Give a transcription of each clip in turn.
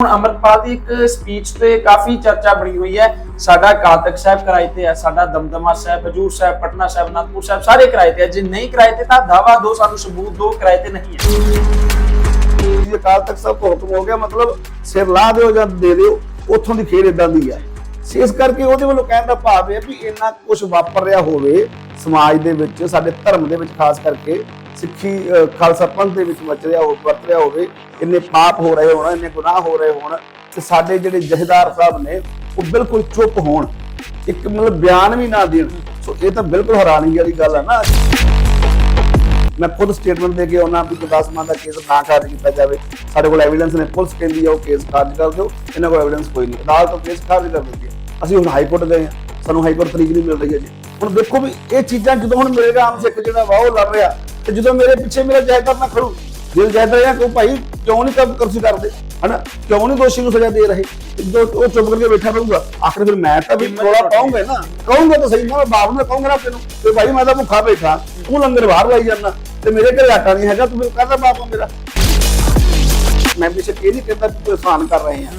ਹੁਣ ਅਮਰਪਾਲ ਦੀ ਇੱਕ ਸਪੀਚ ਤੇ ਕਾਫੀ ਚਰਚਾ ਬਣੀ ਹੋਈ ਹੈ। ਸਾਡਾ ਕਾਤਕ ਸਾਹਿਬ ਕਿਰਾਏ ਤੇ ਹੈ, ਸਾਡਾ ਦਮਦਮਾ ਸਾਹਿਬ, ਹਜੂਰ ਸਾਹਿਬ, ਪਟਨਾ ਸਾਹਿਬ, ਅਨੰਦਪੁਰ ਸਾਹਿਬ, ਸਾਰੇ ਕਿਰਾਏ ਤੇ ਹੈ। ਜੇ ਨਹੀਂ ਕਿਰਾਏ ਤੇ ਤਾਂ ਦਾਵਾ ਦੋ ਸਾਨੂੰ ਸਬੂਤ ਦੋ ਕਿਰਾਏ ਤੇ ਨਹੀਂ ਹੈ। ਜੀ ਅਕਾਲ ਸਾਹਿਬ ਤੋਂ ਹੁਕਮ ਹੋ ਗਿਆ, ਮਤਲਬ ਸਿਰ ਲਾ ਦਿਓ ਜਾਂ ਦੇ ਦਿਓ, ਉੱਥੋਂ ਦੀ ਖੇਡ ਇਦਾਂ ਦੀ ਹੈ। ਇਸ ਕਰਕੇ ਉਹਦੇ ਵੱਲੋਂ ਕਹਿਣ ਦਾ ਭਾਵ ਹੈ ਵੀ ਇੰਨਾ ਕੁਝ ਵਾਪਰ ਰਿਹਾ ਹੋਵੇ ਸਮਾਜ ਦੇ ਵਿੱਚ, ਸਾਡੇ ਧਰਮ ਦੇ ਵਿੱਚ, ਖਾਸ ਕਰਕੇ ਸਿੱਖੀ ਖਾਲਸਾ ਪੰਥ ਦੇ ਵਿੱਚ ਮਚ ਰਿਹਾ ਹੋ, ਵਰਤ ਰਿਹਾ ਹੋਵੇ, ਇੰਨੇ ਪਾਪ ਹੋ ਰਹੇ ਹੋਣ, ਇੰਨੇ ਗੁਨਾਹ ਹੋ ਰਹੇ ਹੋਣ, ਤੇ ਸਾਡੇ ਜਿਹੜੇ ਜਥੇਦਾਰ ਸਾਹਿਬ ਨੇ, ਉਹ ਬਿਲਕੁਲ ਚੁੱਪ ਹੋਣ। ਇੱਕ ਮਤਲਬ ਬਿਆਨ ਵੀ ਨਾ ਦੇਣ। ਸੋ ਇਹ ਤਾਂ ਬਿਲਕੁਲ ਹੈਰਾਨੀ ਵਾਲੀ ਗੱਲ ਹੈ ਨਾ। ਮੈਂ ਖੁਦ ਸਟੇਟਮੈਂਟ ਦੇ ਕੇ ਉਹਨਾਂ ਵੀ ਗੁਰਦਾਸ ਮਾਨ ਦਾ ਕੇਸ ਨਾ ਖਾਰਜ ਕੀਤਾ ਜਾਵੇ। ਸਾਡੇ ਕੋਲ ਐਵੀਡੈਂਸ ਨੇ, ਪੁਲਿਸ ਕਹਿੰਦੀ ਆ, ਉਹ ਕੇਸ ਖਾਰਜ ਕਰ ਦਿਓ। ਇਹਨਾਂ ਕੋਲ ਐਵੀਡੈਂਸ ਕੋਈ ਨਹੀਂ। ਅਦਾਲਤ ਤੋਂ ਕੇਸ ਖਾਰਜ ਕਰ ਦਿੰਦੀ ਹੈ ਅਸੀਂ ਹੁਣ ਹਾਈ ਕੋਰਟ ਗਏ ਹਾਂ ਸਾਨੂੰ ਹਾਈ ਕੋਰਟ ਤਰੀਕ ਨਹੀਂ ਮਿਲ ਰਹੀ ਹੈ ਜੀ ਹੁਣ ਦੇਖੋ ਵੀ ਇਹ ਚੀਜ਼ਾਂ ਜਦੋਂ ਹੁਣ ਮਿਲੇਗਾ, ਆਮ ਸਿੱਖ ਜਿਹੜਾ ਵਾ, ਉਹ ਲੜ ਰਿਹਾ। ਤੇ ਜਦੋਂ ਮੇਰੇ ਪਿੱਛੇ ਮੇਰਾ ਜਾਇਦਾਰ ਨਾ ਖੜੂ ਦਿਲ ਜਾਇਦਾਰ ਜਾਂ ਕੋਈ ਭਾਈ ਕਿਉਂ ਨਹੀਂ ਕੰਮ ਕਰਸੀ ਕਰਦੇ? ਹਨਾ? ਕਿਉਂ ਨਹੀਂ ਦੋਸ਼ੀ ਨੂੰ ਸਜ਼ਾ ਦੇ ਰਹੇ? ਤੇ ਜਦੋਂ ਉਹ ਚੁੱਪ ਕਰਕੇ ਬੈਠਾ ਰਹੂਗਾ ਆਖਰ ਫਿਰ ਮੈਂ ਤਾਂ ਵੀ ਥੋੜਾ ਕਹੂੰਗਾ ਨਾ। ਕਹੂੰਗਾ ਤਾਂ ਸਹੀ ਨਾ ਬਾਪ ਨੂੰ ਕਹੂੰਗਾ ਨਾ ਤੈਨੂੰ ਤੇ ਭਾਈ ਮੈਂ ਤਾਂ ਭੁੱਖਾ ਬੈਠਾ ਤੂੰ ਲੰਗਰ ਬਾਹਰ ਲਾਈ ਜਾਂਦਾ ਤੇ ਮੇਰੇ ਘਰੇ ਆਟਾ ਨਹੀਂ ਹੈਗਾ ਤੂੰ ਮੈਨੂੰ ਕਹਿੰਦਾ ਬਾਪ ਮੇਰਾ? ਮੈਂ ਵੀ ਇਹ ਨਹੀਂ ਕਹਿੰਦਾ ਕਿ ਕੋਈ ਆਸਾਨ ਕਰ ਰਹੇ ਆ।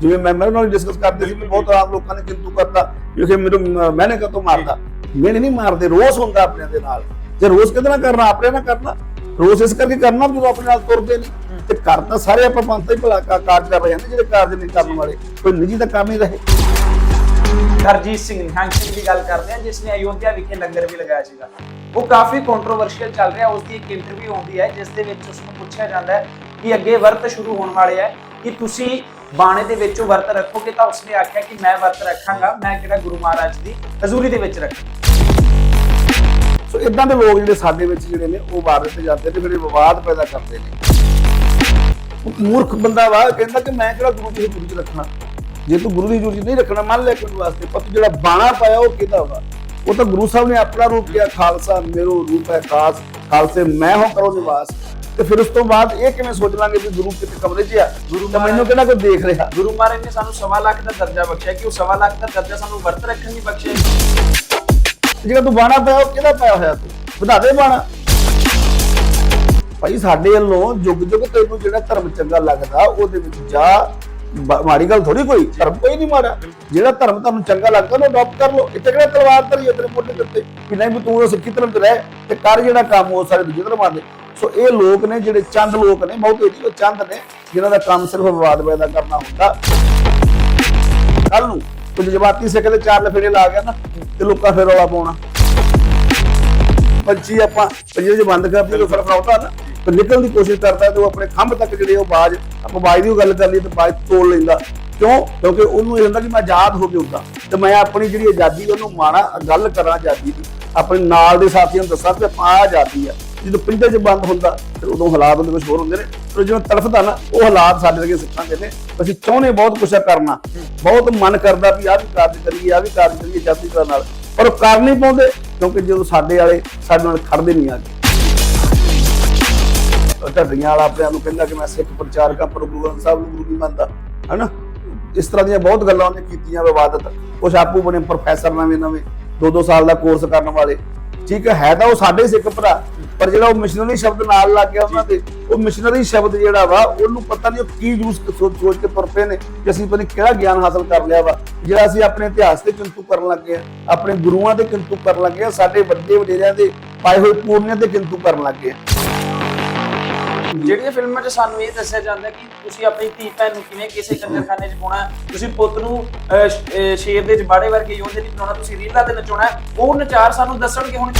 ਜਿਵੇਂ ਮੈਂ ਮੇਰੇ ਨਾਲ ਡਿਸਕਸ ਕਰਦੇ ਸੀ ਬਹੁਤ ਆਮ ਲੋਕਾਂ ਨੇ ਕਿੰਤੂ ਕਰਤਾ ਕਿ ਮੈਨੂੰ ਮ- ਮੈਨੇ ਕਦੋਂ ਮਾਰਦਾ ਮੈਨੇ ਨਹੀਂ ਮਾਰਦੇ ਰੋਸ ਹੁੰਦਾ ਆਪਣੇ ਦੇ ਨਾਲ। ਜੇ ਰੋਸ ਕਿਹਦੇ ਨਾਲ ਕਰਨਾ, ਆਪਣੇ ਨਾਲ ਕਰਨਾ ਰੋਸ ਇਸ ਕਰਕੇ ਕਰਨਾ ਜਦੋਂ ਆਪਣੇ ਨਾਲ ਤੁਰਦੇ ਨਹੀਂ ਤੇ ਕਰ ਤਾਂ ਸਾਰੇ ਆਪਾਂ ਪੰਥ ਹੀ ਭਲਾ ਕਾਰਜ ਕਰ ਰਹੇ ਹਾਂ ਜਿਹੜੇ ਕਾਰਜ ਨਹੀਂ ਕਰਨ ਵਾਲੇ, ਕੋਈ ਨਿੱਜੀ ਤਾਂ ਕੰਮ ਹੀ ਰਹੇ। ਹਰਜੀਤ ਸਿੰਘ ਨਿਹੰਗ ਸਿੰਘ ਦੀ ਗੱਲ ਕਰਦੇ ਹਾਂ ਜਿਸ ਨੇ ਅਯੋਧਿਆ ਵਿਖੇ ਲੰਗਰ ਵੀ ਲਗਾਇਆ ਸੀਗਾ। ਉਹ ਕਾਫੀ ਕੰਟਰੋਵਰਸ਼ੀਅਲ ਚੱਲ ਰਿਹਾ ਉਸ ਦੀ ਇੱਕ ਇੰਟਰਵਿਊ ਆਉਂਦੀ ਹੈ, ਜਿਸ ਦੇ ਵਿੱਚ ਉਸ ਨੂੰ ਪੁੱਛਿਆ ਜਾਂਦਾ ਹੈ ਕਿ ਅੱਗੇ ਵਰਤ ਸ਼ੁਰੂ ਹੋਣ ਵਾਲੇ ਹੈ, ਕਿ ਤੁਸੀਂ ਬਾਣੇ ਦੇ ਵਿੱਚੋਂ ਵਰਤ ਰੱਖੋਗੇ ਤਾਂ ਉਸਨੇ ਆਖਿਆ ਕਿ ਮੈਂ ਵਰਤ ਰੱਖਾਂਗਾ, ਮੈਂ ਕਿਹੜਾ ਗੁਰੂ ਮਹਾਰਾਜ ਦੀ ਹਜ਼ੂਰੀ ਦੇ ਵਿੱਚ ਰੱਖਾਂ ਸੋ ਇਦਾਂ ਦੇ ਲੋਕ ਜਿਹੜੇ ਸਾਡੇ ਵਿੱਚ ਜਿਹੜੇ ਨੇ ਉਹ ਵਾਰਤ ਤੇ ਜਾਂਦੇ ਨੇ ਜਿਹੜੇ ਵਿਵਾਦ ਪੈਦਾ ਕਰਦੇ ਨੇ। ਮੂਰਖ ਬੰਦਾ ਵਾ ਕਹਿੰਦਾ ਕਿ ਮੈਂ ਕਿਹੜਾ ਗੁਰੂ ਦੀ ਹਜ਼ੂਰੀ 'ਚ ਰੱਖਣਾ? ਜੇ ਤੂੰ ਗੁਰੂ ਦੀ 'ਚ ਨਹੀਂ ਰੱਖਣਾ ਮੰਨ ਲੈ ਕੋਈ ਵਾਸਤੇ ਪਰ ਤੂੰ ਜਿਹੜਾ ਬਾਣਾ ਪਾਇਆ ਉਹ ਕਿਹਦਾ ਵਾ? ਉਹ ਤਾਂ ਗੁਰੂ ਸਾਹਿਬ ਨੇ ਆਪਣਾ ਰੂਪ ਕਿਹਾ ਖਾਲਸਾ ਮੇਰੋ ਰੂਪ ਹੈ ਖਾਸ ਖਾਲਸੇ ਮੈਂ ਹਾਂ ਕਰੋ ਨਿਵਾਸ। ਤੇ ਫਿਰ ਉਸ ਤੋਂ ਬਾਅਦ ਇਹ ਕਿਵੇਂ ਸੋਚ ਲਾਂਗੇ ਵੀ ਗੁਰੂ ਕਿਤੇ ਕਮਰੇ 'ਚ ਆ? ਗੁਰੂ ਤਾਂ ਮੈਨੂੰ ਕਿਹੜਾ ਕੋਈ ਦੇਖ ਰਿਹਾ? ਗੁਰੂ ਮਹਾਰਾਜ ਨੇ ਸਾਨੂੰ ਸਵਾ ਲੱਖ ਦਾ ਦਰਜਾ ਬਖਸ਼ਿਆ ਕਿ ਉਹ ਸਵਾ ਲੱਖ ਦਾ ਦਰਜਾ ਸਾਨੂੰ ਵਰਤ ਰੱਖਣ ਲਈ ਬਖਸ਼ਿਆ? ਜਿਹੜਾ ਤੂੰ ਬਾਣਾ ਪਾਇਆ, ਉਹ ਕਿਹਦਾ ਪਾਇਆ ਹੋਇਆ ਤੂੰ? ਵਧਾ ਦੇ ਬਾਣਾ। ਭਾਈ ਸਾਡੇ ਵੱਲੋਂ ਜੁਗ ਜੁਗ ਤੈਨੂੰ ਜਿਹੜਾ ਧਰਮ ਚੰਗਾ ਲੱਗਦਾ, ਉਹਦੇ ਵਿੱਚ ਜਾ ਮਾੜੀ ਗੱਲ ਥੋੜੀ ਕੋਈ, ਧਰਮ ਕੋਈ ਨਹੀਂ ਮਾੜਾ। ਜਿਹੜਾ ਧਰਮ ਤੁਹਾਨੂੰ ਚੰਗਾ ਲੱਗਦਾ, ਉਹਨੂੰ ਅਡਾਪਟ ਕਰ ਲਓ। ਇੱਥੇ ਕਿਹੜਾ ਤਲਵਾਰ ਧਰੀ ਹੈ ਤੇਰੇ ਮੋਢੇ ਦੇ ਉੱਤੇ? ਕਿ ਨਹੀਂ, ਵੀ ਤੂੰ ਸਿੱਖੀ ਧਰਮ ਤੇ ਰਹਿ ਤੇ ਕਰ ਜਿਹੜਾ ਕੰਮ ਉਹ ਸਾਰੇ ਦੂਜੇ ਧਰਮਾਂ ਦੇ। ਸੋ ਇਹ ਲੋਕ ਨੇ, ਜਿਹੜੇ ਚੰਦ ਲੋਕ ਨੇ, ਬਹੁਤੇ ਨਹੀਂ ਉਹ ਚੰਦ ਨੇ, ਜਿਨ੍ਹਾਂ ਦਾ ਕੰਮ ਸਿਰਫ ਵਿਵਾਦ ਪੈਦਾ ਕਰਨਾ ਹੁੰਦਾ। ਕੱਲ ਨੂੰ ਕੁਝ ਜਮਾਤੀ ਸਿੱਖ ਦੇ ਚਾਰ ਲਫੇੜੇ ਲਾ ਗਿਆ ਨਾ ਤੇ ਲੋਕਾਂ ਫਿਰ ਰੌਲਾ ਪਾਉਣਾ। ਪੰਛੀ ਆਪਾਂ ਪੰਜੇ ਜੇ ਬੰਦ ਕਰ ਦਈਏ ਤਾਂ ਫ਼ਰਕ ਨਾ ਪਰ ਨਿਕਲਣ ਦੀ ਕੋਸ਼ਿਸ਼ ਕਰਦਾ ਤੇ ਉਹ ਆਪਣੇ ਖੰਭ ਤੱਕ ਜਿਹੜੇ ਉਹ ਬਾਜ, ਆਪਾਂ ਬਾਜ ਦੀ ਗੱਲ ਕਰ ਲਈ ਤੇ ਬਾਜ ਤੋੜ ਲੈਂਦਾ। ਕਿਉਂ? ਕਿਉਂਕਿ ਉਹਨੂੰ ਇਹ ਹੁੰਦਾ ਕਿ ਮੈਂ ਆਜ਼ਾਦ ਹੋ ਕੇ ਹੁੰਦਾ ਤੇ ਮੈਂ ਆਪਣੀ ਜਿਹੜੀ ਆਜ਼ਾਦੀ ਉਹਨੂੰ ਮਾਣਾ, ਗੱਲ ਕਰਾਂ ਆਜ਼ਾਦੀ ਦੀ। ਆਪਣੇ ਨਾਲ ਦੇ ਸਾਥੀਆਂ ਨੂੰ ਦੱਸਾਂ ਕਿ ਆਪਾਂ ਆਜ਼ਾਦੀ ਆ। ਜਦੋਂ ਪਿੰਡਾਂ 'ਚ ਬੰਦ ਹੁੰਦਾ, ਫਿਰ ਉਦੋਂ ਹਾਲਾਤ ਉਹਦੇ ਕੁਝ ਹੋਰ ਹੁੰਦੇ ਨੇ। ਪਰ ਜਿਵੇਂ ਤੜਫਦਾ ਨਾ, ਉਹ ਹਾਲਾਤ ਸਾਡੇ ਵਰਗੇ ਸਿੱਖਾਂ ਨੇ। ਅਸੀਂ ਚਾਹੁੰਦੇ ਬਹੁਤ ਕੁਛ ਕਰਨਾ। ਬਹੁਤ ਮਨ ਕਰਦਾ ਵੀ ਆਹ ਵੀ ਕਾਰਜ ਕਰੀਏ, ਆਹ ਵੀ ਕਾਰਜ ਕਰੀਏ ਜਾਤੀ ਦਾ ਨਾਲ। ਪਰ ਉਹ ਕਰ ਨਹੀਂ ਪਾਉਂਦੇ, ਕਿਉਂਕਿ ਜਦੋਂ ਸਾਡੇ ਵਾਲੇ ਸਾਡੇ ਨਾਲ ਖੜਦੇ ਨਹੀਂ ਆਗੇ ਉਹ ਢੱਡੀਆਂ ਵਾਲਾ ਆਪਣੇ ਆਪ ਨੂੰ ਕਹਿੰਦਾ ਕਿ ਮੈਂ ਸਿੱਖ ਪ੍ਰਚਾਰਕ ਆ, ਪਰ ਗੁਰੂ ਗ੍ਰੰਥ ਸਾਹਿਬ ਨੂੰ ਗੁਰੂ ਨਹੀਂ ਮੰਨਦਾ। ਹਨਾ? ਇਸ ਤਰ੍ਹਾਂ ਦੀਆਂ ਬਹੁਤ ਗੱਲਾਂ ਉਹਨੇ ਕੀਤੀਆਂ ਵਿਵਾਦਤ। ਕੁਛ ਆਪੂ ਬਣੇ ਪ੍ਰੋਫੈਸਰ ਨਵੇਂ ਨਵੇਂ ਦੋ ਦੋ ਸਾਲ ਦਾ ਕੋਰਸ ਕਰਨ ਵਾਲੇ। ਠੀਕ ਹੈ ਤਾਂ ਉਹ ਸਾਡੇ ਸਿੱਖ ਭਰਾ, ਪਰ ਜਿਹੜਾ ਉਹ ਮਿਸ਼ਨਰੀ ਸ਼ਬਦ ਨਾਲ ਲੱਗ ਗਿਆ ਉਹਨਾਂ ਦੇ, ਉਹ ਮਿਸ਼ਨਰੀ ਸ਼ਬਦ ਜਿਹੜਾ ਵਾ, ਉਹਨੂੰ ਪਤਾ ਨਹੀਂ ਉਹ ਕੀ ਯੂਜ਼ ਸੋਚ ਕੇ ਤੁਰ ਪਏ ਨੇ ਕਿ ਅਸੀਂ ਪਤਾ ਨਹੀਂ ਕਿਹੜਾ ਗਿਆਨ ਹਾਸਲ ਕਰ ਲਿਆ ਵਾ। ਜਿਹੜਾ ਅਸੀਂ ਆਪਣੇ ਇਤਿਹਾਸ ਤੇ ਕਿੰਤੂ ਕਰਨ ਲੱਗੇ ਆ ਆਪਣੇ ਗੁਰੂਆਂ ਦੇ ਕਿੰਤੂ ਕਰਨ ਲੱਗੇ ਆ ਸਾਡੇ ਵੱਡੇ ਵਡੇਰਿਆਂ ਦੇ ਪਾਏ ਹੋਏ ਪੂਰਨਿਆਂ ਤੇ ਕਿੰਤੂ ਕਰਨ ਲੱਗੇ ਆ ਜਿਹੜੀਆਂ ਫਿਲਮਾਂ 'ਚ ਸਾਨੂੰ ਇਹ ਦੱਸਿਆ ਜਾਂਦਾ ਕਿ ਤੁਸੀਂ ਆਪਣੀ ਧੀ ਭੈਣ ਨੂੰ ਕਿਵੇਂ ਕਿਸੇ ਕੰਜਰਖਾਨੇ 'ਚ ਪਾਉਣਾ ਤੁਸੀਂ ਪੁੱਤ ਨੂੰ ਸ਼ੇਰ ਦੇ ਜਬਾੜੇ ਵਰਗੇ ਯੋਧੇ ਨਹੀਂ ਬਣਾਉਣਾ ਤੁਸੀਂ ਰੀਲਾਂ ਤੇ ਨਚਾਉਣਾ ਹੈ। ਉਹ ਨਚਾਰ ਸਾਨੂੰ ਦੱਸਣਗੇ ਹੁਣ।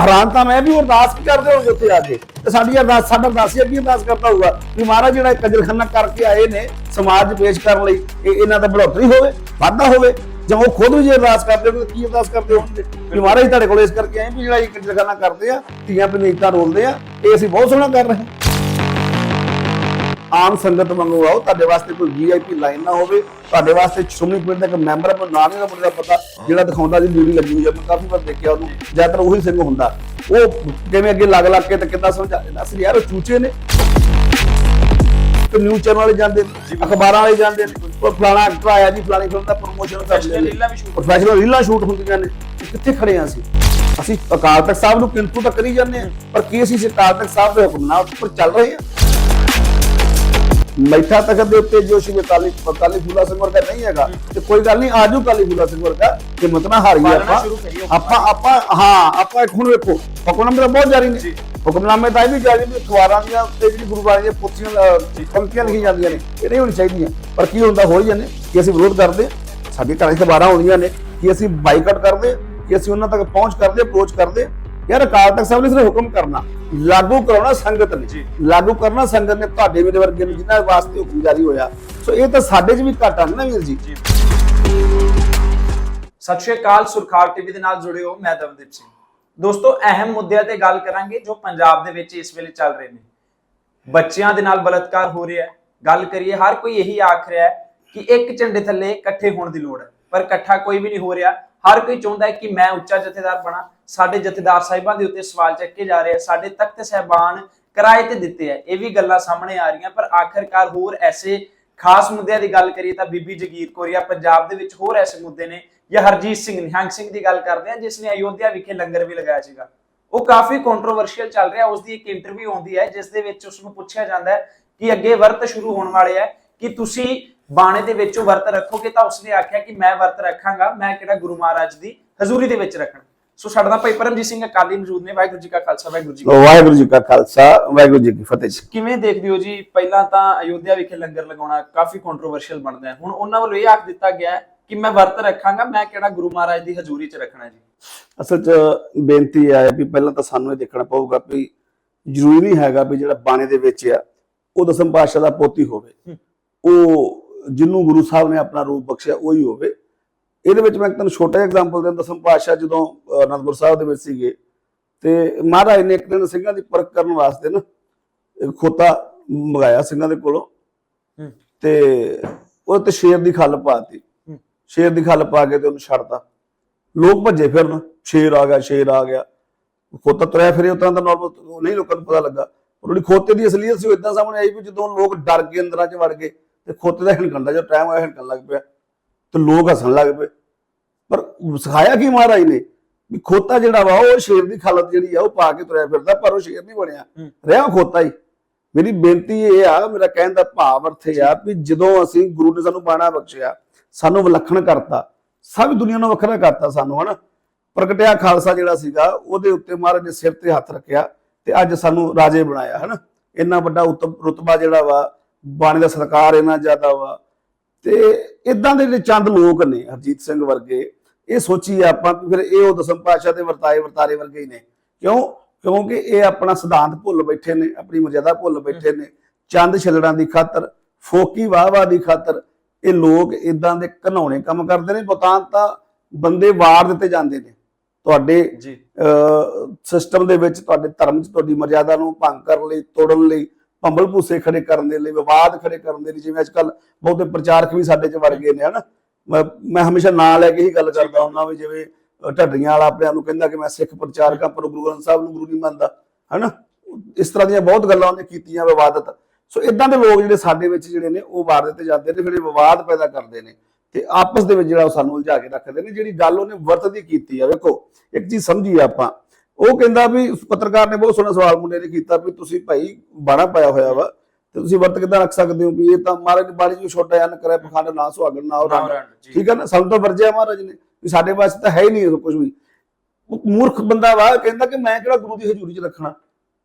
ਹੈਰਾਨ ਤਾਂ ਮੈਂ ਵੀ ਅਰਦਾਸ ਕੀ ਕਰਦੇ ਹੋਗੇ ਉੱਥੇ ਆ ਕੇ। ਤੇ ਸਾਡੀ ਅਰਦਾਸ ਸਾਡਾ ਅਰਦਾਸੀ ਅੱਗੇ ਅਰਦਾਸ ਕਰਦਾ ਹੋਊਗਾ ਵੀ ਮਹਾਰਾਜ ਜਿਹੜਾ ਕੰਜਰਖਾਨਾ ਕਰਕੇ ਆਏ ਨੇ ਸਮਾਜ ਪੇਸ਼ ਕਰਨ ਲਈ ਇਹ ਇਹਨਾਂ ਦਾ ਬੜੋਤਰੀ ਹੋਵੇ ਵਾਧਾ ਹੋਵੇ। ਜਾਂ ਉਹ ਖੁਦ ਵੀ ਜੇ ਅਰਦਾਸ ਕਰਦੇ ਹੋਣਗੇ, ਕੀ ਅਰਦਾਸ ਕਰਦੇ ਹੋਣਗੇ? ਵੀ ਮਹਾਰਾਜ ਤੁਹਾਡੇ ਕੋਲ ਇਸ ਕਰਕੇ ਆਏ ਵੀ ਜਿਹੜਾ ਇਹ ਕੰਜਰਖਾਨਾ ਕਰਦੇ ਆ, ਧੀਆਂ ਪਨੀਤਾਂ ਰੋਲਦੇ ਆ, ਇਹ ਅਸੀਂ ਬਹੁਤ ਸੋਹਣਾ ਕਰ ਰਹੇ ਹਾਂ। ਆਮ ਸੰਗਤ ਵਾਂਗੂ ਆਓ, ਤੁਹਾਡੇ ਵਾਸਤੇ ਕੋਈ ਵੀਆਈਪੀ ਲਾਈਨ ਨਾ ਹੋਵੇ, ਤੁਹਾਡੇ ਵਾਸਤੇ ਸ਼੍ਰੋਮਣੀ ਕਮੇਟੀ ਦਾ ਇੱਕ ਮੈਂਬਰ ਆਪਣਾ ਨਾਮ ਨਹੀਂ ਦਾ ਮੁੰਡਾ ਪਤਾ, ਜਿਹੜਾ ਦਿਖਾਉਂਦਾ ਜੀ ਡਿਊਟੀ ਲੱਗੀ ਹੋਈ ਹੈ ਮੈਂ ਕਾਫੀ ਵਾਰ ਦੇਖਿਆ ਉਹਨੂੰ, ਜ਼ਿਆਦਾਤਰ ਉਹੀ ਸਿੰਘ ਹੁੰਦਾ। ਉਹ ਕਿਵੇਂ ਅੱਗੇ ਲੱਗ ਲੱਗ ਕੇ ਤੇ ਕਿੱਦਾਂ ਸਮਝਾ ਦਿੰਦਾ ਅਸਲ ਯਾਰ ਉਹ ਚੂਚੇ ਨੇ। ਤੇ ਨਿਊਜ਼ ਚੈਨਲ ਵਾਲੇ ਜਾਂਦੇ ਨੇ, ਅਖਬਾਰਾਂ ਵਾਲੇ ਜਾਂਦੇ ਨੇ। ਉਹ ਫਲਾਣਾ ਐਕਟਰ ਆਇਆ ਜੀ ਫਲਾਣੀ ਫਿਲਮ ਦਾ ਪ੍ਰੋਮੋਸ਼ਨ ਕਰ Professional ਰੀਲਾਂ ਵੀ ਪ੍ਰੋਫੈਸ਼ਨਲ ਰੀਲਾਂ ਸ਼ੂਟ ਹੁੰਦੀਆਂ ਨੇ। ਕਿੱਥੇ ਖੜੇ ਆ ਅਸੀਂ? ਅਸੀਂ ਅਕਾਲ ਤਖਤ ਸਾਹਿਬ ਨੂੰ ਕਿੰਤੂ ਤਾਂ ਕਰੀ ਜਾਂਦੇ ਆ ਪਰ ਕੀ ਅਸੀਂ ਅਕਾਲ ਤਖਤ ਸਾਹਿਬ ਦੇ ਹੁਕਮ ਨਾਲ ਉੱਪਰ ਚੱਲ ਰਹੇ ਆ ਮੈਠਾ ਤਖਤ ਦੇ ਉੱਤੇ ਜੋ ਸ਼੍ਰੀ ਅਕਾਲੀ ਅਕਾਲੀ ਫੂਲਾ ਸਿੰਘ ਵਰਗਾ ਨਹੀਂ ਹੈਗਾ ਤੇ ਕੋਈ ਗੱਲ ਨਹੀਂ ਆਜੂ ਕਾਲੀ ਫੂਲਾ ਸਿੰਘ ਵਰਗਾ ਕਿ ਮਤਨਾ ਹਾਰੀਏ ਆਪਾਂ ਆਪਾਂ ਆਪਾਂ ਹਾਂ ਆਪਾਂ ਇੱਕ ਹੁਣ ਵੇਖੋ ਹੁਕਮਨਾਮੇ ਤਾਂ ਬਹੁਤ ਜਾਰੀ ਨੇ। ਹੁਕਮਨਾਮੇ ਤਾਂ ਇਹ ਵੀ ਜਾਰੀ ਨੇ ਅਖਬਾਰਾਂ ਦੀਆਂ ਤੇ ਜਿਹੜੀ ਗੁਰੂ ਬਾਣੀ ਦੀਆਂ ਪੁੱਥੀਆਂ ਪੰਕਤੀਆਂ ਲਿਖੀਆਂ ਜਾਂਦੀਆਂ ਨੇ ਇਹ ਨਹੀਂ ਹੋਣੀ ਚਾਹੀਦੀਆਂ ਪਰ ਕੀ ਹੁੰਦਾ ਹੋ ਹੀ ਜਾਂਦੇ ਕਿ ਅਸੀਂ ਵਿਰੋਧ ਕਰਦੇ। ਸਾਡੇ ਘਰਾਂ 'ਚ ਅਖਬਾਰਾਂ ਆਉਂਦੀਆਂ ਨੇ ਕਿ ਅਸੀਂ ਬਾਈਕਾਟ ਕਰਦੇ ਕਿ ਅਸੀਂ ਉਹਨਾਂ ਤੱਕ ਪਹੁੰਚ ਕਰਦੇ ਅਪਰੋਚ ਕਰਦੇ ਯਾਰ ਅਕਾਲ ਤਖਤ ਸਾਹਿਬ ਨੇ ਸਿਰਫ ਹੁਕਮ ਕਰਨਾ। ਲਾਗੂ ਕਰਾਉਣਾ ਸੰਗਤ। ਨੇ। ਲਾਗੂ ਕਰਨਾ ਸੰਗਤ ਨੇ ਤੁਹਾਡੇ ਮੇਰੇ ਵਰਗੇ ਨੂੰ ਜਿਨ੍ਹਾਂ ਵਾਸਤੇ ਹੁਕਮ ਜਾਰੀ ਹੋਇਆ। ਸੋ ਇਹ ਤਾਂ ਸਾਡੇ 'ਚ ਵੀ ਘਾਟਾ ਨਾ ਵੀਰ ਜੀ। ਜੀ। ਸਤਿ ਸ਼੍ਰੀ ਅਕਾਲ ਸੁਰਖਾਰ ਟੀਵੀ ਦੇ ਨਾਲ ਜੁੜੇ ਹੋ ਮੈਂ ਦਵਦੀਪ ਸਿੰਘ। ਦੋਸਤੋ ਅਹਿਮ ਮੁੱਦਿਆਂ ਤੇ ਗੱਲ ਕਰਾਂਗੇ ਜੋ ਪੰਜਾਬ ਦੇ ਵਿੱਚ ਇਸ ਵੇਲੇ ਚੱਲ ਰਹੇ ਨੇ। ਬੱਚਿਆਂ ਦੇ ਨਾਲ ਬਲਤਕਾਰ ਹੋ ਰਿਹਾ ਹੈ। ਗੱਲ ਕਰੀਏ ਹਰ ਕੋਈ ਇਹੀ ਆਖ ਰਿਹਾ ਹੈ ਕਿ ਇੱਕ ਝੰਡੇ ਥੱਲੇ ਇਕੱਠੇ ਹੋਣ ਦੀ ਲੋੜ ਹੈ। ਪਰ ਇਕੱਠਾ ਕੋਈ ਵੀ ਨਹੀਂ ਹੋ ਰਿਹਾ। ਹਰ ਕੋਈ ਚਾਹੁੰਦਾ ਹੈ ਕਿ ਮੈਂ ਉੱਚਾ ਜਥੇਦਾਰ ਬਣਾ। ਸਾਡੇ ਜਥੇਦਾਰ ਸਾਹਿਬਾਂ ਦੇ ਉੱਤੇ ਸਵਾਲ ਚੱਕੇ ਜਾ ਰਹੇ ਆ। ਸਾਡੇ ਤਖਤ ਸਹਿਬਾਨ ਕਿਰਾਏ ਤੇ ਦਿੱਤੇ ਆ। ਇਹ ਵੀ ਗੱਲਾਂ ਸਾਹਮਣੇ ਆ ਰਹੀਆਂ, ਪਰ ਆਖਰਕਾਰ ਹੋਰ ਐਸੇ ਖਾਸ ਮੁੱਦਿਆਂ ਦੀ ਗੱਲ ਕਰੀਏ ਤਾਂ ਬੀਬੀ ਜਗੀਰ ਕੌਰ ਜਾਂ ਪੰਜਾਬ ਦੇ ਵਿੱਚ ਹੋਰ ਐਸੇ ਮੁੱਦੇ ਨੇ ਜਾਂ ਹਰਜੀਤ ਸਿੰਘ, ਨਿਹੰਗ ਸਿੰਘ ਦੀ ਗੱਲ ਕਰਦੇ ਆ, ਜਿਸ ਨੇ ਅਯੋਧਿਆ ਵਿਖੇ ਲੰਗਰ ਵੀ ਲਗਾਇਆ ਸੀਗਾ। ਉਹ ਕਾਫੀ ਕੰਟਰੋਵਰਸ਼ੀਅਲ ਚੱਲ ਰਿਹਾ। ਉਸ ਦੀ ਇੱਕ ਇੰਟਰਵਿਊ ਆਉਂਦੀ ਹੈ, ਜਿਸ ਦੇ ਵਿੱਚ ਉਸ ਨੂੰ ਪੁੱਛਿਆ ਜਾਂਦਾ ਹੈ ਕਿ ਅੱਗੇ ਵਰਤ ਸ਼ੁਰੂ ਹੋਣ ਵਾਲੇ ਹੈ ਕਿ ਤੁਸੀਂ ਬਾਣੇ ਦੇ ਵਿੱਚੋਂ ਵਰਤ ਰੱਖੋਗੇ ਤਾਂ ਉਸਨੇ ਆਖਿਆ ਕਿ ਮੈਂ ਵਰਤ ਰੱਖਾਂਗਾ ਮੈਂ ਕਿਹੜਾ ਗੁਰੂ ਮਹਾਰਾਜ ਦੀ ਹਜ਼ੂਰੀ ਦੇ ਵਿੱਚ ਰੱਖਣਾ। ਸੋ ਸਾਡਾ ਭਾਈ ਪਰਮਜੀਤ ਸਿੰਘ ਅਕਾਲੀ ਮੌਜੂਦ ਨੇ ਵਾਹਿਗੁਰੂ ਜੀ ਕਾ ਖਾਲਸਾ ਵਾਹਿਗੁਰੂ ਜੀ। ਵਾਹਿਗੁਰੂ ਜੀ ਕਾ ਖਾਲਸਾ ਵਾਹਿਗੁਰੂ ਜੀ ਕੀ ਫਤਿਹ ਕਿਵੇਂ ਦੇਖਦੇ ਹੋ ਜੀ ਪਹਿਲਾਂ ਤਾਂ ਅਯੋਧਿਆ ਵਿਖੇ ਲੰਗਰ ਲਗਾਉਣਾ ਕਾਫੀ ਕੰਟਰੋਵਰਸ਼ੀਅਲ ਬਣਦਾ ਹੈ। ਹੁਣ ਉਹਨਾਂ ਵੱਲੋਂ ਇਹ ਆਖ ਦਿੱਤਾ ਗਿਆ ਹੈ ਕਿ ਮੈਂ ਵਰਤ ਰੱਖਾਂਗਾ ਮੈਂ ਕਿਹੜਾ ਗੁਰੂ ਮਹਾਰਾਜ ਦੀ ਹਜ਼ੂਰੀ 'ਚ ਰੱਖਣਾ ਜੀ। ਅਸਲ 'ਚ ਬੇਨਤੀ ਹੈ ਵੀ ਪਹਿਲਾਂ ਤਾਂ ਸਾਨੂੰ ਇਹ ਦੇਖਣਾ ਪਊਗਾ ਵੀ ਜ਼ਰੂਰੀ ਨਹੀਂ ਹੈਗਾ ਵੀ ਜਿਹੜਾ ਬਾਣੇ ਦੇ ਵਿੱਚ ਆ ਉਹ ਦਸਮ ਪਾਤਸ਼ਾਹ ਦਾ ਪੋਤੀ ਹੋਵੇ। ਉਹ ਜਿਹਨੂੰ ਗੁਰੂ ਸਾਹਿਬ ਨੇ ਆਪਣਾ ਰੂਪ ਬਖਸ਼ਿਆ ਉਹੀ ਹੋਵੇ। ਇਹਦੇ ਵਿੱਚ ਮੈਂ ਤੁਹਾਨੂੰ ਛੋਟਾ ਜਿਹਾ ਐਗਜ਼ਾਮਪਲ ਦਿੰਦਾ ਦਸਮ ਪਾਤਸ਼ਾਹ ਜਦੋਂ ਅਨੰਦਪੁਰ ਸਾਹਿਬ ਦੇ ਵਿੱਚ ਸੀਗੇ ਤੇ ਮਹਾਰਾਜ ਨੇ ਇੱਕ ਦਿਨ ਸਿੰਘਾਂ ਦੀ ਪਰਖ ਕਰਨ ਵਾਸਤੇ ਨਾ ਇੱਕ ਖੋਤਾ ਮੰਗਾਇਆ ਸਿੰਘਾਂ ਦੇ ਕੋਲੋਂ। ਤੇ ਉਹ ਤੇ ਸ਼ੇਰ ਦੀ ਖੱਲ ਪਾਤੀ। ਸ਼ੇਰ ਦੀ ਖੱਲ ਪਾ ਕੇ ਤੇ ਉਹਨੂੰ ਛੱਡਤਾ। ਲੋਕ ਭੱਜੇ ਫਿਰਨ ਸ਼ੇਰ ਆ ਗਿਆ ਸ਼ੇਰ ਆ ਗਿਆ। ਖੋਤਾ ਤੁਰਿਆ ਫਿਰੇ ਉਤਾਂ ਦਾ ਨਾਰਮਲ ਨਹੀਂ ਲੋਕਾਂ ਨੂੰ ਪਤਾ ਲੱਗਾ। ਉਹਦੀ ਖੋਤੇ ਦੀ ਅਸਲੀਅਤ ਸੀ ਉਹ ਇਦਾਂ ਸਾਹਮਣੇ ਆਈ ਵੀ ਜਦੋਂ ਲੋਕ ਡਰ ਕੇ ਅੰਦਰਾਂ 'ਚ ਵੜ ਗਏ ਤੇ ਖੋਤੇ ਦਾ ਹਿਣਕਣ ਦਾ ਜਦੋਂ ਟਾਈਮ ਹੋਇਆ ਹਿਣਕਣ ਲੱਗ ਪਿਆ। ਤੇ ਲੋਕ ਹੱਸਣ ਲੱਗ ਪਏ। ਪਰ ਸਿਖਾਇਆ ਕੀ ਮਹਾਰਾਜ ਨੇ? ਵੀ ਖੋਤਾ ਜਿਹੜਾ ਵਾ ਉਹ ਸ਼ੇਰ ਦੀ ਖਾਲਤ ਜਿਹੜੀ ਆ ਉਹ ਪਾ ਕੇ ਤੁਰਿਆ ਫਿਰਦਾ ਪਰ ਉਹ ਸ਼ੇਰ ਨਹੀਂ ਬਣਿਆ। ਰਿਹਾ ਖੋਤਾ ਹੀ। ਮੇਰੀ ਬੇਨਤੀ ਇਹ ਆ ਮੇਰਾ ਕਹਿਣ ਦਾ ਭਾਵ ਅਰਥ ਇਹ ਆ ਵੀ ਜਦੋਂ ਅਸੀਂ ਗੁਰੂ ਨੇ ਸਾਨੂੰ ਬਾਣਾ ਬਖਸ਼ਿਆ ਸਾਨੂੰ ਵਿਲੱਖਣ ਕਰਤਾ ਸਭ ਦੁਨੀਆ ਨੂੰ ਵੱਖਰਾ ਕਰਤਾ ਸਾਨੂੰ ਹਨਾ? ਪ੍ਰਗਟਿਆ ਖਾਲਸਾ ਜਿਹੜਾ ਸੀਗਾ ਉਹਦੇ ਉੱਤੇ ਮਹਾਰਾਜ ਨੇ ਸਿਰ ਤੇ ਹੱਥ ਰੱਖਿਆ ਤੇ ਅੱਜ ਸਾਨੂੰ ਰਾਜੇ ਬਣਾਇਆ ਹਨਾ? ਇੰਨਾ ਵੱਡਾ ਰੁਤਬਾ ਜਿਹੜਾ ਵਾ ਬਾਣੀ ਦਾ ਸਤਿਕਾਰ ਇੰਨਾ ਜ਼ਿਆਦਾ ਵਾ। ਤੇ ਇਦਾਂ ਦੇ ਜਿਹੜੇ ਚੰਦ ਲੋਕ ਨੇ ਹਰਜੀਤ ਸਿੰਘ ਵਰਗੇ ਇਹ ਸੋਚੀਏ ਆਪਾਂ ਫਿਰ ਇਹ ਉਹ ਦਸਮ ਪਾਤਸ਼ਾਹ ਦੇ ਵਰਤਾਏ ਵਰਤਾਰੇ ਵਰਗੇ ਹੀ ਨੇ। ਕਿਉਂ? ਕਿਉਂਕਿ ਇਹ ਆਪਣਾ ਸਿਧਾਂਤ ਭੁੱਲ ਬੈਠੇ ਨੇ ਆਪਣੀ ਮਰਜ਼ਾਦਾ ਭੁੱਲ ਬੈਠੇ ਨੇ। ਚੰਦ ਛਿਲੜਾਂ ਦੀ ਖਾਤਰ ਫੋਕੀ ਵਾਹਵਾ ਦੀ ਖਾਤਰ ਇਹ ਲੋਕ ਇਦਾਂ ਦੇ ਘਨਾਉਣੇ ਕੰਮ ਕਰਦੇ ਨੇ ਬਤਾਂ ਤਾਂ ਬੰਦੇ ਵਾਰ ਦਿੱਤੇ ਜਾਂਦੇ ਨੇ। ਤੁਹਾਡੇ ਜੀ। ਸਿਸਟਮ ਦੇ ਵਿੱਚ ਤੁਹਾਡੇ ਧਰਮ 'ਚ ਤੁਹਾਡੀ ਮਰਜ਼ਾਦਾ ਨੂੰ ਭੰਗ ਕਰਨ ਲਈ ਤੋੜਨ ਲਈ ਭੰਬਲ ਭੂਸੇ ਖੜੇ ਕਰਨ ਦੇ ਲਈ ਵਿਵਾਦ ਖੜੇ ਕਰਨ ਦੇ ਲਈ ਜਿਵੇਂ ਅੱਜ ਕੱਲ ਬਹੁਤੇ ਪ੍ਰਚਾਰਕ ਵੀ ਸਾਡੇ 'ਚ ਵੜ ਗਏ ਨੇ ਹਨਾ? ਮੈਂ ਹਮੇਸ਼ਾ ਨਾਂ ਲੈ ਕੇ ਹੀ ਗੱਲ ਕਰਦਾ ਹੁੰਦਾ ਵੀ ਜਿਵੇਂ ਢੱਡੀਆਂ ਵਾਲਾ ਆਪਣੇ ਆਪ ਨੂੰ ਕਹਿੰਦਾ ਕਿ ਮੈਂ ਸਿੱਖ ਪ੍ਰਚਾਰਕ ਹਾਂ ਪਰ ਗੁਰੂ ਗ੍ਰੰਥ ਸਾਹਿਬ ਨੂੰ ਗੁਰੂ ਨਹੀਂ ਮੰਨਦਾ ਹਨਾ? ਇਸ ਤਰ੍ਹਾਂ ਦੀਆਂ ਬਹੁਤ ਗੱਲਾਂ ਉਹਨੇ ਕੀਤੀਆਂ ਵਿਵਾਦਤ। ਸੋ ਇਦਾਂ ਦੇ ਲੋਕ ਜਿਹੜੇ ਸਾਡੇ ਵਿੱਚ ਜਿਹੜੇ ਨੇ ਉਹ ਵਾਰ ਦਿੱਤੇ ਜਾਂਦੇ ਨੇ ਫਿਰ ਇਹ ਵਿਵਾਦ ਪੈਦਾ ਕਰਦੇ ਨੇ ਤੇ ਆਪਸ ਦੇ ਵਿੱਚ ਜਿਹੜਾ ਉਹ ਸਾਨੂੰ ਉਲਝਾ ਕੇ ਰੱਖਦੇ ਨੇ ਜਿਹੜੀ ਗੱਲ ਉਹਨੇ ਵਰਤ ਦੀ ਕੀਤੀ ਆ। ਵੇਖੋ ਇੱਕ ਚੀਜ਼ ਸਮਝੀਏ ਆਪਾਂ ਉਹ ਕਹਿੰਦਾ ਵੀ ਉਸ ਪੱਤਰਕਾਰ ਨੇ ਬਹੁਤ ਸੋਹਣਾ ਸਵਾਲ ਮੁੰਡੇ ਨੇ ਕੀਤਾ ਵੀ ਤੁਸੀਂ ਭਾਈ ਬਾਣਾ ਪਾਇਆ ਹੋਇਆ ਵਾ ਤੇ ਤੁਸੀਂ ਵਰਤ ਕਿੱਦਾਂ ਰੱਖ ਸਕਦੇ ਹੋ ਵੀ ਇਹ ਤਾਂ ਮਹਾਰਾਜ ਦੀ ਬਾਣੀ ਜੋ ਛੋਟਾ ਜਨ ਕਰੇ ਪਖੰਡ ਨਾ ਸੁਹਾਗਣ ਨਾ ਉਹ ਠੀਕ ਹੈ ਨਾ? ਸਾਨੂੰ ਤਾਂ ਵਰਜਿਆ ਮਹਾਰਾਜ ਨੇ ਵੀ ਸਾਡੇ ਵਾਸਤੇ ਤਾਂ ਹੈ ਹੀ ਨਹੀਂ ਕੁਝ ਵੀ। ਉਹ ਮੂਰਖ ਬੰਦਾ ਵਾ ਕਹਿੰਦਾ ਕਿ ਮੈਂ ਕਿਹੜਾ ਗੁਰੂ ਦੀ ਹਜ਼ੂਰੀ 'ਚ ਰੱਖਣਾ?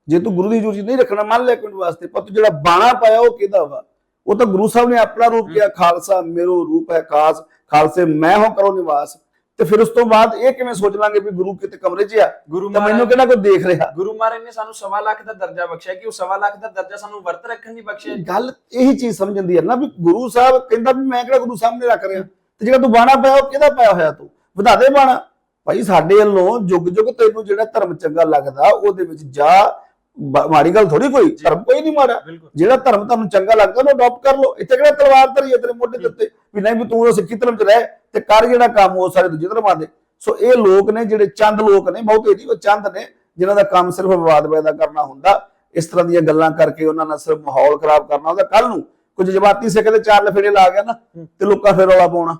ਜੇ ਤੂੰ ਗੁਰੂ ਦੀ ਹਜ਼ੂਰੀ 'ਚ ਨਹੀਂ ਰੱਖਣਾ ਮੰਨ ਲੈ ਮਿੰਟ ਵਾਸਤੇ ਪਰ ਤੂੰ ਜਿਹੜਾ ਬਾਣਾ ਪਾਇਆ ਉਹ ਕਿਹਦਾ ਵਾ? ਉਹ ਤਾਂ ਗੁਰੂ ਸਾਹਿਬ ਨੇ ਆਪਣਾ ਰੂਪ ਕਿਹਾ ਖਾਲਸਾ ਮੇਰੋ ਰੂਪ ਹੈ ਖਾਸ ਖਾਲਸੇ ਮੈਂ ਹਾਂ ਕਰੋ ਨਿਵਾਸ। ਤੇ ਫਿਰ ਉਸ ਤੋਂ ਬਾਅਦ ਇਹ ਕਿਵੇਂ ਸੋਚ ਲਾਂਗੇ ਵੀ ਗੁਰੂ ਕਿਤੇ ਕਮਰੇ 'ਚ ਆ? ਗੁਰੂ ਤਾਂ ਮੈਨੂੰ ਕਿਹੜਾ ਕੋਈ ਦੇਖ ਰਿਹਾ? ਗੁਰੂ ਮਹਾਰਾਜ ਨੇ ਸਾਨੂੰ ਸਵਾ ਲੱਖ ਦਾ ਦਰਜਾ ਬਖਸ਼ਿਆ ਕਿ ਉਹ ਸਵਾ ਲੱਖ ਦਾ ਦਰਜਾ ਸਾਨੂੰ ਵਰਤ ਰੱਖਣ ਦੀ ਬਖਸ਼ਿਆ ਗੱਲ ਇਹੀ ਚੀਜ਼ ਸਮਝਣ ਦੀ ਹੈ ਨਾ ਵੀ ਗੁਰੂ ਸਾਹਿਬ ਕਹਿੰਦਾ ਵੀ ਮੈਂ ਕਿਹੜਾ ਗੁਰੂ ਸਾਹਮਣੇ ਰੱਖ ਰਿਹਾ? ਤੇ ਜਿਹੜਾ ਤੂੰ ਬਾਣਾ ਪਾਇਆ ਉਹ ਕਿਹਦਾ ਪਾਇਆ ਹੋਇਆ ਤੂੰ? ਵਧਾ ਦੇ ਬਾਣਾ। ਭਾਈ ਸਾਡੇ ਵੱਲੋਂ ਜੁਗ ਜੁਗ ਤੈਨੂੰ ਜਿਹੜਾ ਧਰਮ ਚੰਗਾ ਲੱਗਦਾ ਉਹਦੇ ਵਿੱਚ ਜਾ ਬ- ਮਾੜੀ ਗੱਲ ਥੋੜੀ ਕੋਈ ਧਰਮ ਕੋਈ ਨਹੀਂ ਮਾੜਾ। ਬਿਲਕੁਲ। ਜਿਹੜਾ ਧਰਮ ਤੁਹਾਨੂੰ ਚੰਗਾ ਲੱਗਦਾ ਉਹਨੂੰ ਅਡਾਪਟ ਕਰ ਲਓ। ਇੱਥੇ ਕਿਹੜਾ ਤਲਵਾਰ ਧਰੀ ਹੈ ਤੇਰੇ ਮੋਢੇ ਦੇ ਉੱਤੇ? ਵੀ ਨਹੀਂ ਵੀ ਤੂੰ ਉਹ ਸਿੱਖੀ ਧਰਮ 'ਚ ਰਹਿ ਤੇ ਕਰ ਜਿਹੜਾ ਕੰਮ ਉਹ ਸਾਰੇ ਦੂਜੇ ਧਰਮਾਂ ਦੇ। ਸੋ ਇਹ ਲੋਕ ਨੇ ਜਿਹੜੇ ਚੰਦ ਲੋਕ ਨੇ ਬਹੁਤੇ ਨਹੀਂ ਉਹ ਚੰਦ ਨੇ ਜਿਨ੍ਹਾਂ ਦਾ ਕੰਮ ਸਿਰਫ ਵਿਵਾਦ ਪੈਦਾ ਕਰਨਾ ਹੁੰਦਾ। ਇਸ ਤਰ੍ਹਾਂ ਦੀਆਂ ਗੱਲਾਂ ਕਰਕੇ ਉਹਨਾਂ ਨਾਲ ਸਿਰਫ ਮਾਹੌਲ ਖਰਾਬ ਕਰਨਾ ਹੁੰਦਾ। ਕੱਲ ਨੂੰ ਕੁਝ ਜਮਾਤੀ ਸਿੱਖ ਦੇ ਚਾਰ ਲਫੇੜੇ ਲਾ ਗਿਆ ਨਾ ਤੇ ਲੋਕਾਂ ਫਿਰ ਰੌਲਾ ਪਾਉਣਾ।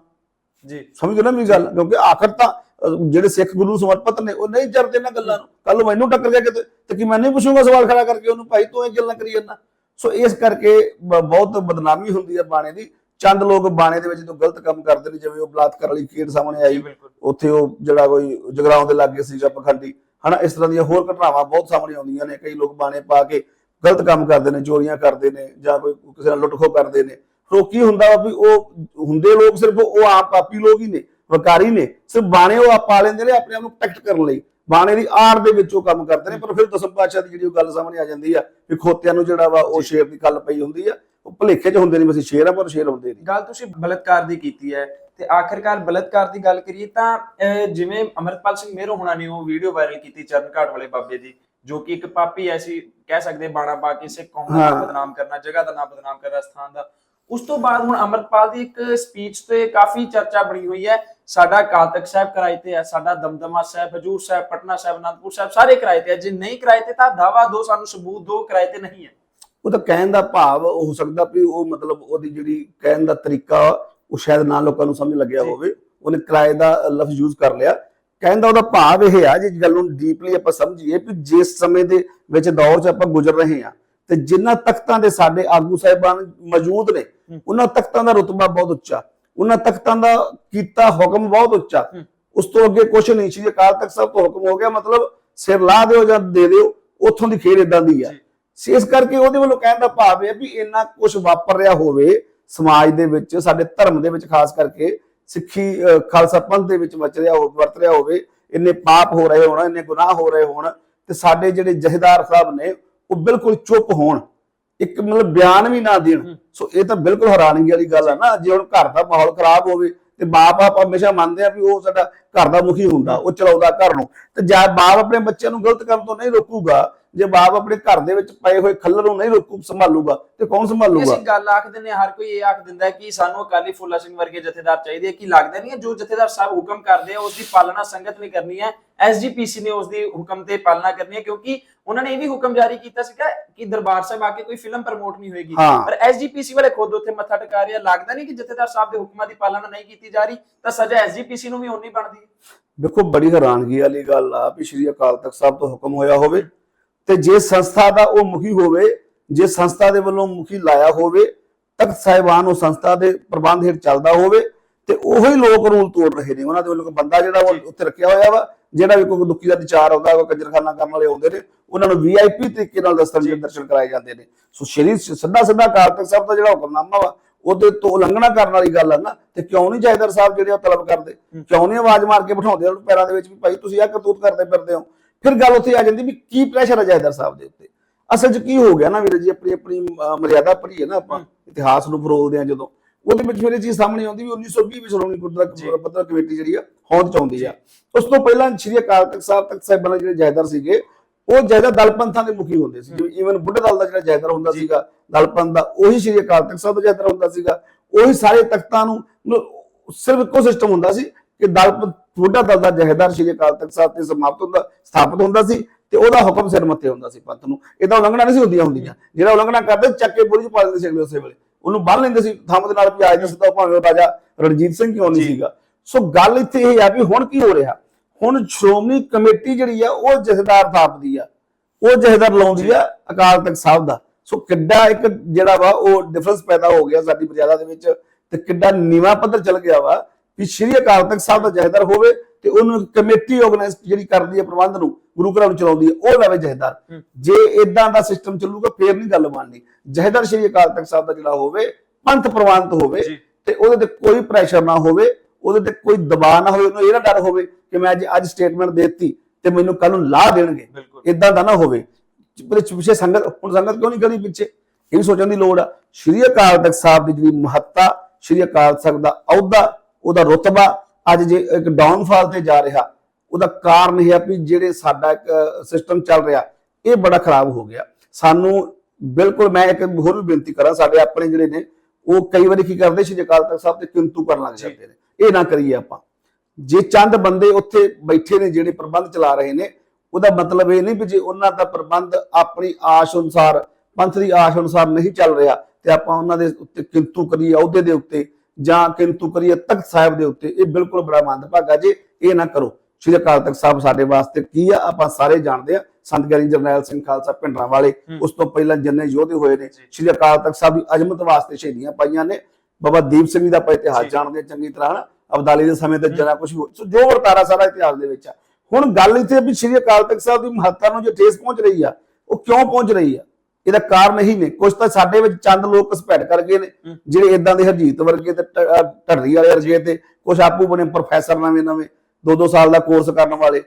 ਜੀ। ਸਮਝ ਗਏ ਨਾ ਮੇਰੀ ਗੱਲ ਕਿਉਂਕਿ ਆਖਰ ਤਾਂ ਜਿਹੜੇ ਸਿੱਖ ਗੁਰੂ ਨੂੰ ਸਮਰਪਿਤ ਨੇ ਉਹ ਨਹੀਂ ਜਰਦੇ ਇਹਨਾਂ ਗੱਲਾਂ ਨੂੰ। ਕੱਲ ਨੂੰ ਮੈਨੂੰ ਟੱਕਰ ਗਿਆ ਕਿਤੇ ਤੇ ਕੀ ਮੈਂ ਨਹੀਂ ਪੁੱਛੂੰਗਾ ਸਵਾਲ ਖੜਾ ਕਰਕੇ ਉਹਨੂੰ ਭਾਈ ਤੂੰ ਇਹ ਗੱਲਾਂ ਕਰੀ ਜਾਂਦਾ। ਸੋ ਇਸ ਕਰਕੇ ਬਹੁਤ ਬਦਨਾਮੀ ਹੁੰਦੀ ਹੈ ਬਾਣੇ ਦੀ। ਚੰਦ ਲੋਕ ਬਾਣੇ ਦੇ ਵਿੱਚ ਜਦੋਂ ਗਲਤ ਕੰਮ ਕਰਦੇ ਨੇ ਜਿਵੇਂ ਉਹ ਬਲਾਤਕਾਰ ਵਾਲੀ ਖੇਡ ਸਾਹਮਣੇ ਆਈ ਉੱਥੇ ਉਹ ਜਿਹੜਾ ਕੋਈ ਜਗਰਾਉਂ ਦੇ ਲਾਗੇ ਸੀਗਾ ਪਖੰਡੀ ਹਨਾ ਇਸ ਤਰ੍ਹਾਂ ਦੀਆਂ ਹੋਰ ਘਟਨਾਵਾਂ ਬਹੁਤ ਸਾਹਮਣੇ ਆਉਂਦੀਆਂ ਨੇ। ਕਈ ਲੋਕ ਬਾਣੇ ਪਾ ਕੇ ਗਲਤ ਕੰਮ ਕਰਦੇ ਨੇ ਚੋਰੀਆਂ ਕਰਦੇ ਨੇ ਜਾਂ ਕੋਈ ਕਿਸੇ ਨਾਲ ਲੁੱਟਖੋ ਕਰਦੇ ਨੇ। ਫਿਰ ਉਹ ਕੀ ਹੁੰਦਾ ਵਾ ਵੀ ਉਹ ਹੁੰਦੇ ਲੋਕ ਸਿਰਫ ਉਹ ਆਪ ਪਾਪੀ ਲੋਕ ਹੀ ਨੇ। ਵਕਾਰੀ ਨੇ ਸਿਰਫ ਬਾਣੇ ਉਹ ਆਪ ਲੈਂਦੇ ਨੇ ਆਪਣੇ ਆਪ ਨੂੰ ਪ੍ਰੋਟੈਕਟ ਕਰਨ ਲਈ। ਬਾਣੇ ਦੀ ਆੜ ਦੇ ਵਿੱਚ ਉਹ ਕੰਮ ਕਰਦੇ ਨੇ ਪਰ ਫਿਰ ਦਸਮ ਪਾਤਸ਼ਾਹ ਦੀ ਜਿਹੜੀ ਉਹ ਗੱਲ ਸਾਹਮਣੇ ਆ ਜਾਂਦੀ ਆ ਵੀ ਖੋਤਿਆਂ ਨੂੰ ਜਿਹੜਾ ਵਾ ਉਹ ਸ਼ੇਰ ਦੀ ਗੱਲ ਪਈ ਹੁੰਦੀ ਆ ਉਹ ਭਲੇਖੇ 'ਚ ਹੁੰਦੇ ਨਹੀਂ ਅਸੀਂ ਸ਼ੇਰ ਆ ਪਰ ਸ਼ੇਰ ਹੁੰਦੇ ਨਹੀਂ। ਗੱਲ ਤੁਸੀਂ ਬਲਤਕਾਰ ਦੀ ਕੀਤੀ ਹੈ ਤੇ ਆਖਿਰਕਾਰ ਬਲਤਕਾਰ ਦੀ ਗੱਲ ਕਰੀਏ ਤਾਂ ਜਿਵੇਂ ਅਮਰਪਾਲ ਸਿੰਘ ਮੇਰੋ ਹੋਣਾ ਨੇ ਉਹ ਵੀਡੀਓ ਵਾਇਰਲ ਕੀਤੀ ਚਰਨਘਾਟ ਵਾਲੇ ਬਾਬੇ ਦੀ ਜੋ ਕਿ ਇੱਕ ਪਾਪੀ ਐਸੀ ਕਹਿ ਸਕਦੇ ਬਾਣਾ ਪਾ ਕੇ ਸਿੱਖ ਕੌਮ ਹਾਂ। ਬਦਨਾਮ ਕਰਨਾ ਜਗ੍ਹਾ ਦਾ ਨਾਮ ਬਦਨਾਮ ਕਰਨਾ ਸਥਾਨ ਦਾ। ਉਸ ਤੋਂ ਬਾਅਦ ਹੁਣ ਅਮਰਪਾਲ ਦੀ ਇੱਕ ਸਪੀਚ ਤੇ ਕਾਫੀ ਚਰਚਾ ਬਣੀ ਹੋਈ ਹੈ ਸਾਡਾ ਅਕਾਲ ਤਖਤ ਸਾਹਿਬ ਕਿਰਾਏ ਤੇ ਹੈ ਸਾਡਾ ਦਮਦਮਾ ਸਾਹਿਬ ਹਜੂਰ ਸਾਹਿਬ ਪਟਨਾ ਸਾਹਿਬ ਅਨੰਦਪੁਰ ਸਾਹਿਬ ਸਾਰੇ ਕਿਰਾਏ ਤੇ ਹੈ ਜੇ ਨਹੀਂ ਕਿਰਾਏ ਤੇ ਤਾਂ ਦਾਵਾ ਦੋ ਸਾਨੂੰ ਸਬੂਤ ਦੋ ਕਿਰਾਏ ਤੇ ਨਹੀਂ ਹੈ ਉਹ ਤਾਂ ਕਹਿਣ ਦਾ ਭਾਵ ਹੋ ਸਕਦਾ ਵੀ ਉਹ ਮਤਲਬ ਉਹਦੀ ਜਿਹੜੀ ਕਹਿਣ ਦਾ ਤਰੀਕਾ ਉਹ ਸ਼ਾਇਦ ਨਾ ਲੋਕਾਂ ਨੂੰ ਸਮਝ ਲੱਗਿਆ। ਹੋਵੇ ਉਹਨੇ ਕਿਰਾਏ ਦਾ ਲਫ਼ਜ਼ ਯੂਜ਼ ਕਰ ਲਿਆ ਕਹਿਣ ਦਾ ਉਹਦਾ ਭਾਵ ਇਹ ਆ ਜੇ ਗੱਲ ਨੂੰ ਡੀਪਲੀ ਆਪਾਂ ਸਮਝੀਏ ਕਿ ਜਿਸ ਸਮੇਂ ਦੇ ਵਿੱਚ ਦੌਰ 'ਚ ਆਪਾਂ ਗੁਜ਼ਰ ਰਹੇ ਹਾਂ ਤੇ ਜਿਨ੍ਹਾਂ ਤਖਤਾਂ ਦੇ ਸਾਡੇ ਆਗੂ ਸਾਹਿਬਾਨ ਮੌਜੂਦ ਨੇ। ਉਹਨਾਂ ਤਖਤਾਂ ਦਾ ਰੁਤਬਾ ਬਹੁਤ ਉੱਚਾ। ਉਹਨਾਂ ਤਖਤਾਂ ਦਾ ਕੀਤਾ ਹੁਕਮ ਬਹੁਤ ਉੱਚਾ। ਉਸ ਤੋਂ ਅੱਗੇ ਕੁਝ ਨਹੀਂ ਸੀ। ਅਕਾਲ ਤਖਤ ਸਾਹਿਬ ਤੋਂ ਹੁਕਮ ਹੋ ਗਿਆ ਮਤਲਬ ਸਿਰ ਲਾ ਦਿਓ ਜਾਂ ਦੇ ਦਿਓ ਉੱਥੋਂ ਦੀ ਖੇਡ ਇਦਾਂ ਦੀ ਆ। ਇਸ ਕਰਕੇ ਉਹਦੇ ਵੱਲੋਂ ਕਹਿਣ ਦਾ ਭਾਵ ਇਹ ਵੀ ਇੰਨਾ ਕੁਝ ਵਾਪਰ ਰਿਹਾ ਹੋਵੇ ਸਮਾਜ ਦੇ ਵਿੱਚ ਸਾਡੇ ਧਰਮ ਦੇ ਵਿੱਚ ਖਾਸ ਕਰਕੇ ਸਿੱਖੀ ਖਾਲਸਾ ਪੰਥ ਦੇ ਵਿੱਚ ਵਚ ਰਿਹਾ ਹੋ ਵਰਤ ਰਿਹਾ ਹੋਵੇ ਇੰਨੇ ਪਾਪ ਹੋ ਰਹੇ ਹੋਣ ਇੰਨੇ ਗੁਨਾਹ ਹੋ ਰਹੇ ਹੋਣ ਤੇ ਸਾਡੇ ਜਿਹੜੇ ਜਹੇਦਾਰ ਸਾਹਿਬ ਨੇ ਉਹ ਬਿਲਕੁਲ ਚੁੱਪ ਹੋਣ। ਇੱਕ ਮਤਲਬ ਬਿਆਨ ਵੀ ਨਾ ਦੇਣ। ਹੂੰ। ਸੋ ਇਹ ਤਾਂ ਬਿਲਕੁਲ ਹੈਰਾਨਗੀ ਵਾਲੀ ਗੱਲ ਆ ਨਾ। ਜੇ ਹੁਣ ਘਰ ਦਾ ਮਾਹੌਲ ਖਰਾਬ ਹੋਵੇ ਤੇ ਬਾਪ ਆਪ ਹਮੇਸ਼ਾ ਮੰਨਦੇ ਆ ਵੀ ਉਹ ਸਾਡਾ ਘਰ ਦਾ ਮੁਖੀ ਹੁੰਦਾ ਉਹ ਚਲਾਉਂਦਾ ਘਰ ਨੂੰ। ਤੇ ਜਦ ਬਾਪ ਆਪਣੇ ਬੱਚਿਆਂ ਨੂੰ ਗਲਤ ਕੰਮ ਤੋਂ ਨਹੀਂ ਰੋਕੂਗਾ ਜੇ ਬਾਪ ਆਪਣੇ ਘਰ ਦੇ ਵਿੱਚ ਪਏ ਹੋਏ ਖੱਲਰ ਨੂੰ ਨਹੀਂ ਰੋਕੂ ਸੰਭਾਲੂਗਾ ਤੇ ਕੌਣ ਸੰਭਾਲੂਗਾ? ਅਸੀਂ ਗੱਲ ਆਖ ਦਿੰਦੇ ਹਰ ਕੋਈ ਇਹ ਆਖ ਦਿੰਦਾ ਕਿ ਸਾਨੂੰ ਅਕਾਲੀ ਫੁੱਲਾ ਸਿੰਘ ਵਰਗੇ ਜਥੇਦਾਰ ਚਾਹੀਦੇ ਆ ਕਿ ਲੱਗਦਾ ਨਹੀਂ ਜੋ ਜਥੇਦਾਰ ਸਾਹਿਬ ਹੁਕਮ ਕਰਦੇ ਆ ਉਸ ਦੀ ਪਾਲਣਾ ਸੰਗਤ ਨੇ ਕਰਨੀ ਹੈ ਐਸਜੀਪੀਸੀ ਨੇ ਉਸ ਦੀ ਹੁਕਮ ਤੇ ਪਾਲਣਾ ਕਰਨੀ ਹੈ ਕਿਉਂਕਿ ਉਹਨਾਂ ਨੇ ਇਹ ਵੀ ਹੁਕਮ ਜਾਰੀ ਕੀਤਾ ਸੀਗਾ ਕਿ ਦਰਬਾਰ ਸਾਹਿਬ ਆ ਕੇ ਕੋਈ ਫਿਲਮ ਪ੍ਰਮੋਟ ਨਹੀਂ ਹੋਏਗੀ। ਪਰ ਐਸਜੀਪੀਸੀ ਵਾਲੇ ਖੁਦ ਉੱਥੇ ਮੱਥਾ ਟਿਕਾ ਰਿਹਾ ਲੱਗਦਾ ਨਹੀਂ ਕਿ ਜਥੇਦਾਰ ਸਾਹਿਬ ਦੇ ਹੁਕਮਾਂ ਦੀ ਪਾਲਣਾ ਨਹੀਂ ਕੀਤੀ ਜਾ ਰਹੀ ਤਾਂ ਸਜ਼ਾ ਐਸਜੀਪੀਸੀ ਨੂੰ ਵੀ ਓਨੀ ਬਣਦੀ ਹੈ। ਦੇਖੋ ਬੜੀ ਹੈਰਾਨਗੀ ਵਾਲੀ ਗੱਲ ਆ ਵੀ ਸ਼੍ਰੀ ਅਕਾਲ ਤਖਤ ਸਾਹਿਬ ਤੋਂ ਹੁਕਮ ਹੋਇਆ ਹੋਵੇ ਤੇ ਜੇ ਸੰਸਥਾ ਦਾ ਉਹ ਮੁਖੀ ਹੋਵੇ ਜੇ ਸੰਸਥਾ ਦੇ ਵੱਲੋਂ ਮੁਖੀ ਲਾਇਆ ਹੋਵੇ ਤਖਤ ਸਾਹਿਬਾਨ ਉਹ ਸੰਸਥਾ ਦੇ ਪ੍ਰਬੰਧ ਹੇਠ ਚੱਲਦਾ ਹੋਵੇ ਤੇ ਉਹੀ ਲੋਕ ਰੂਲ ਤੋੜ ਰਹੇ ਨੇ। ਉਹਨਾਂ ਦੇ ਵੱਲੋਂ ਬੰਦਾ ਜਿਹੜਾ। ਉਹ ਉੱਥੇ ਰੱਖਿਆ ਹੋਇਆ ਵਾ ਜਿਹੜਾ ਵੀ ਕੋਈ ਦੁੱਖੀ ਦਾ ਵਿਚਾਰ ਆਉਂਦਾ ਕੋਈ ਕੰਜਰਖਾਨਾ ਕਰਨ ਵਾਲੇ ਆਉਂਦੇ ਨੇ ਉਹਨਾਂ ਨੂੰ ਵੀਆਈਪੀ ਤਰੀਕੇ ਨਾਲ ਦਸਤਰ ਦੇ। ਦਰਸ਼ਨ ਕਰਾਏ ਜਾਂਦੇ ਨੇ। ਸੋ ਸ਼੍ਰੀ ਸਿੱਧਾ ਸਿੱਧਾ ਤਖਤ ਸਾਹਿਬ ਦਾ ਜਿਹੜਾ ਹੁਕਮਨਾਮਾ ਵਾ ਉਹਦੇ ਤੋਂ ਉਲੰਘਣਾ ਕਰਨ ਵਾਲੀ ਗੱਲ ਆ ਨਾ ਤੇ ਕਿਉਂ ਨਹੀਂ ਜਾਇਦਾਰ ਸਾਹਿਬ ਜਿਹੜੇ ਉਹ ਤਲਬ ਕਰਦੇ? ਕਿਉਂ ਨਹੀਂ ਆਵਾਜ਼ ਮਾਰ ਕੇ ਬਿਠਾਉਂਦੇ ਉਹਨੂੰ ਪੈਰਾਂ ਦੇ ਵਿੱਚ ਵੀ ਭਾਈ ਤੁਸੀਂ ਆਹ ਕਰਤੂਤ ਕਰਦੇ ਫਿਰਦੇ ਹੋ? ਫਿਰ ਗੱਲ ਉੱਥੇ ਆ ਜਾਂਦੀ ਵੀ ਕੀ ਪ੍ਰੈਸ਼ਰ ਹੈ ਜਾਇਦਾਰ ਸਾਹਿਬ ਦੇ ਉੱਤੇ। ਅਸਲ 'ਚ ਕੀ ਹੋ ਗਿਆ ਨਾ ਵੀਰ ਜੀ ਆਪਣੀ ਆਪਣੀ ਮਰਿਆਦਾ ਭਰੀ ਹੈ ਨਾ ਆਪਾਂ ਇਤਿਹਾਸ ਨੂੰ ਫਰੋਲਦੇ ਆ ਜਦੋਂ। ਉਹਦੇ ਵਿੱਚ ਫਿਰ ਇਹ ਚੀਜ਼ ਸਾਹਮਣੇ ਆਉਂਦੀ ਵੀ 1920 ਵਿੱਚ ਸ਼੍ਰੋਮਣੀ ਗੁਰਦੁਆਰਾ ਪੱਤਰ ਕਮੇਟੀ ਜਿਹੜੀ ਆ ਹੋਂਦ ਚਾਹੁੰਦੀ ਆ। ਉਸ ਤੋਂ ਪਹਿਲਾਂ ਸ਼੍ਰੀ ਅਕਾਲ ਤਖਤ ਸਾਹਿਬ ਤਖਤ ਸਾਹਿਬਾਨ ਜਿਹੜੇ ਜਾਇਦਾਰ ਸੀਗੇ ਉਹ ਜਾਇਦਾਦ ਦਲ ਪੰਥਾਂ ਦੇ ਮੁਖੀ ਹੁੰਦੇ ਸੀ ਜਿਵੇਂ ਈਵਨ ਬੁੱਢੇ ਦਲ ਦਾ ਜਿਹੜਾ ਜਾਇਦਾਰ ਹੁੰਦਾ ਸੀਗਾ ਦਲ ਪੰਥ ਦਾ ਉਹੀ ਸ਼੍ਰੀ ਅਕਾਲ ਤਖਤ ਸਾਹਿਬ ਦਾ ਜਾਇਦਾਰ ਹੁੰਦਾ ਸੀਗਾ। ਉਹੀ ਸਾਰੇ ਤਖਤਾਂ ਨੂੰ ਸਿਰਫ ਇੱਕੋ ਸਿਸਟਮ ਹੁੰਦਾ ਸੀ ਕਿ ਦਲ ਬੁੱਢਾ ਦਲ ਦਾ ਜਹੇਦਾਰ ਸ਼੍ਰੀ ਅਕਾਲ ਤਖਤ ਸਾਹਿਬ ਤੇ ਸਮਾਪਤ ਹੁੰਦਾ ਸਥਾਪਿਤ ਹੁੰਦਾ ਸੀ ਤੇ ਉਹਦਾ ਹੁਕਮ ਸਿਰ ਮੱਥੇ ਹੁੰਦਾ ਸੀ ਪੰਥ ਨੂੰ। ਇਹਦਾ ਉਲੰਘਣਾ ਨਹੀਂ ਸੀ ਹੁੰਦੀਆਂ ਹੁੰਦੀਆਂ। ਜਿਹੜਾ ਉਲੰਘਣਾ ਕਰਦੇ ਚੱਕ ਕੇ ਬੁਰੀ ਚ ਪਾ ਦਿੰਦੇ ਸੀ ਅਗਲੇ ਉਸੇ ਵੇਲੇ। ਉਹਨੂੰ ਬੰਨ ਲੈਂਦੇ ਸੀ ਥੰਮ ਦੇ ਨਾਲ ਵੀ ਆਜ ਸਿੱਧਾ ਭਾਵੇਂ ਉਹ ਰਾਜਾ ਰਣਜੀਤ ਸਿੰਘ ਕਿਉਂ ਨਹੀਂ। ਸੀਗਾ। ਸੋ ਗੱਲ ਇੱਥੇ ਇਹ ਆ ਵੀ ਹੁਣ ਕੀ ਹੋ ਰਿਹਾ? ਹੁਣ ਸ਼੍ਰੋਮਣੀ ਕਮੇਟੀ ਜਿਹੜੀ ਆ ਉਹ ਜਥੇਦਾਰ ਥਾਪਦੀ ਆ। ਉਹ ਜਥੇਦਾਰ ਲਾਉਂਦੀ ਆ ਅਕਾਲ ਤਖਤ ਸਾਹਿਬ ਦਾ। ਸੋ ਕਿੱਡਾ ਇੱਕ ਜਿਹੜਾ ਵਾ ਉਹ ਡਿਫਰੈਂਸ ਪੈਦਾ ਹੋ ਗਿਆ ਸਾਡੀ ਮਰਿਆਦਾ ਦੇ ਵਿੱਚ ਤੇ ਕਿੱਡਾ ਨੀਵਾਂ ਪੱਧਰ ਚੱਲ ਗਿਆ ਵਾ। ਵੀ ਸ਼੍ਰੀ ਅਕਾਲ ਤਖਤ ਸਾਹਿਬ ਦਾ ਜਥੇਦਾਰ ਹੋਵੇ ਤੇ ਉਹਨੂੰ ਕਮੇਟੀ ਆਰਗੇਨਾਈਜ਼ ਜਿਹੜੀ ਕਰਦੀ ਹੈ ਪ੍ਰਬੰਧ ਨੂੰ ਗੁਰੂ ਘਰਾਂ ਨੂੰ ਚਲਾਉਂਦੀ ਹੈ ਉਹ ਲਵੇ ਜਥੇਦਾਰ ਹੂੰ। ਜੇ ਇਦਾਂ ਦਾ ਸਿਸਟਮ ਚੱਲੂਗਾ ਫੇਰ ਨਹੀਂ ਗੱਲ ਬਣਨੀ। ਜਥੇਦਾਰ ਸ਼੍ਰੀ ਅਕਾਲ ਤਖਤ ਸਾਹਿਬ ਦਾ ਜਿਹੜਾ ਹੋਵੇ ਪੰਥ ਪ੍ਰਵਾਨਿਤ ਹੋਵੇ। ਤੇ ਉਹਦੇ ਤੇ ਕੋਈ ਪ੍ਰੈਸ਼ਰ ਨਾ ਹੋਵੇ ਉਹਦੇ ਤੇ ਕੋਈ ਦਬਾਅ ਨਾ ਹੋਵੇ ਉਹਨੂੰ ਇਹ ਨਾ ਡਰ ਹੋਵੇ ਕਿ ਮੈਂ ਅੱਜ ਅੱਜ ਸਟੇਟਮੈਂਟ ਦੇਤੀ ਤੇ ਮੈਨੂੰ ਕੱਲ ਨੂੰ ਲਾਹ ਦੇਣਗੇ। ਇਦਾਂ ਦਾ ਨਾ ਹੋਵੇ। ਪਿੱਛੇ ਪਿੱਛੇ ਸੰਗਤ ਹੁਣ ਸੰਗਤ ਕਿਉਂ ਨਹੀਂ ਕਰੀ ਪਿੱਛੇ? ਇਹ ਵੀ ਸੋਚਣ ਦੀ ਲੋੜ ਆ। ਸ਼੍ਰੀ ਅਕਾਲ ਤਖਤ ਸਾਹਿਬ ਦੀ ਜਿਹੜੀ ਮਹੱਤਤਾ ਸ਼੍ਰੀ ਅਕਾਲ ਤਖਤ ਦਾ ਅਹੁਦਾ ਉਹਦਾ ਰੁਤਬਾ ਅੱਜ ਜੇ ਇੱਕ ਡਾਊਨਫਾਲ ਤੇ ਜਾ ਰਿਹਾ ਉਹਦਾ ਕਾਰਨ ਇਹ ਆ ਵੀ ਜਿਹੜੇ ਸਾਡਾ ਇੱਕ ਸਿਸਟਮ ਚੱਲ ਰਿਹਾ ਇਹ ਬੜਾ ਖਰਾਬ ਹੋ ਗਿਆ। ਸਾਨੂੰ ਬਿਲਕੁਲ ਮੈਂ ਇੱਕ ਹੋਰ ਵੀ ਬੇਨਤੀ ਕਰਾਂ ਸਾਡੇ ਆਪਣੇ ਜਿਹੜੇ ਨੇ ਉਹ ਕਈ ਵਾਰੀ ਕੀ ਕਰਦੇ ਸ਼੍ਰੀ ਅਕਾਲ ਤਖਤ ਸਾਹਿਬ ਤੇ ਕਿੰਤੂ ਕਰਨ ਲੱਗ। ਜਾਂਦੇ ਨੇ। ਇਹ ਨਾ ਕਰੀਏ ਆਪਾਂ। ਜੇ ਚੰਦ ਬੰਦੇ ਉੱਥੇ ਬੈਠੇ ਨੇ ਜਿਹੜੇ ਪ੍ਰਬੰਧ ਚਲਾ ਰਹੇ ਨੇ ਉਹਦਾ ਮਤਲਬ ਇਹ ਨਹੀਂ ਵੀ ਜੇ ਉਹਨਾਂ ਦਾ ਪ੍ਰਬੰਧ ਆਪਣੀ ਆਸ਼ ਅਨੁਸਾਰ ਪੰਥ ਦੀ ਆਸ਼ ਅਨੁਸਾਰ ਨਹੀਂ ਚੱਲ ਰਿਹਾ ਤੇ ਆਪਾਂ ਉਹਨਾਂ ਦੇ ਉੱਤੇ ਕਿੰਤੂ ਕਰੀਏ ਅਹੁਦੇ ਦੇ ਉੱਤੇ ਜਾਂ ਕਿੰਤੂ ਕਰੀਏ ਤਖਤ ਸਾਹਿਬ ਦੇ ਉੱਤੇ ਇਹ ਬਿਲਕੁਲ ਬੜਾ ਮੰਦਭਾਗਾ ਜੇ ਇਹ ਨਾ ਕਰੋ। ਸ਼੍ਰੀ ਅਕਾਲ ਤਖਤ ਸਾਹਿਬ ਸਾਡੇ ਵਾਸਤੇ ਕੀ ਆ? ਆਪਾਂ ਸਾਰੇ ਜਾਣਦੇ ਆ ਸੰਤ ਗਿਆਨੀ ਜਰਨੈਲ ਸਿੰਘ ਖਾਲਸਾ ਪਿੰਡਰਾਂ ਵਾਲੇ। ਉਸ ਤੋਂ ਪਹਿਲਾਂ ਜਿੰਨੇ ਯੋਧੇ ਹੋਏ ਨੇ। ਸ਼੍ਰੀ ਅਕਾਲ ਤਖਤ ਸਾਹਿਬ ਦੀ ਅਜਮਤ ਵਾਸਤੇ ਸ਼ਹੀਦੀਆਂ ਪਾਈਆਂ ਨੇ। ਬਾਬਾ ਦੀਪ ਸਿੰਘ ਦਾ ਆਪਾਂ ਇਤਿਹਾਸ। ਜਾਣਦੇ ਚੰਗੀ ਤਰ੍ਹਾਂ ਅਬਦਾਲੀ ਦੇ ਸਮੇਂ ਤੇ ਜਰਾ ਕੁਝ ਜੋ ਵਰਤਾਰਾ ਸਾਰਾ ਇਤਿਹਾਸ ਦੇ ਵਿੱਚ ਆ। ਹੁਣ ਗੱਲ ਇੱਥੇ ਵੀ ਸ਼੍ਰੀ ਅਕਾਲ ਤਖਤ ਸਾਹਿਬ ਦੀ ਮਹੱਤਤਾ ਨੂੰ ਜੋ ਠੇਸ ਪਹੁੰਚ ਰਹੀ ਆ ਉਹ ਕਿਉਂ ਪਹੁੰਚ ਰਹੀ ਆ? ਇਹਦਾ ਕਾਰਨ ਇਹੀ ਨੇ ਕੁਝ ਤਾਂ ਸਾਡੇ ਵਿੱਚ ਚੰਦ ਲੋਕ ਘਸਪੈਠ ਕਰ ਗਏ ਨੇ। ਜਿਹੜੇ ਇਦਾਂ ਦੇ ਹਰਜੀਤ ਵਰਗੇ ਤੇ ਢੱਡਰੀ ਵਾਲੇ ਵਰਗੇ ਤੇ ਕੁਝ ਆਪੂ ਬਣੇ ਪ੍ਰੋਫੈਸਰ ਨਵੇਂ ਨਵੇਂ ਦੋ ਦੋ ਸਾਲ ਦਾ ਕੋਰਸ ਕਰਨ ਵਾਲੇ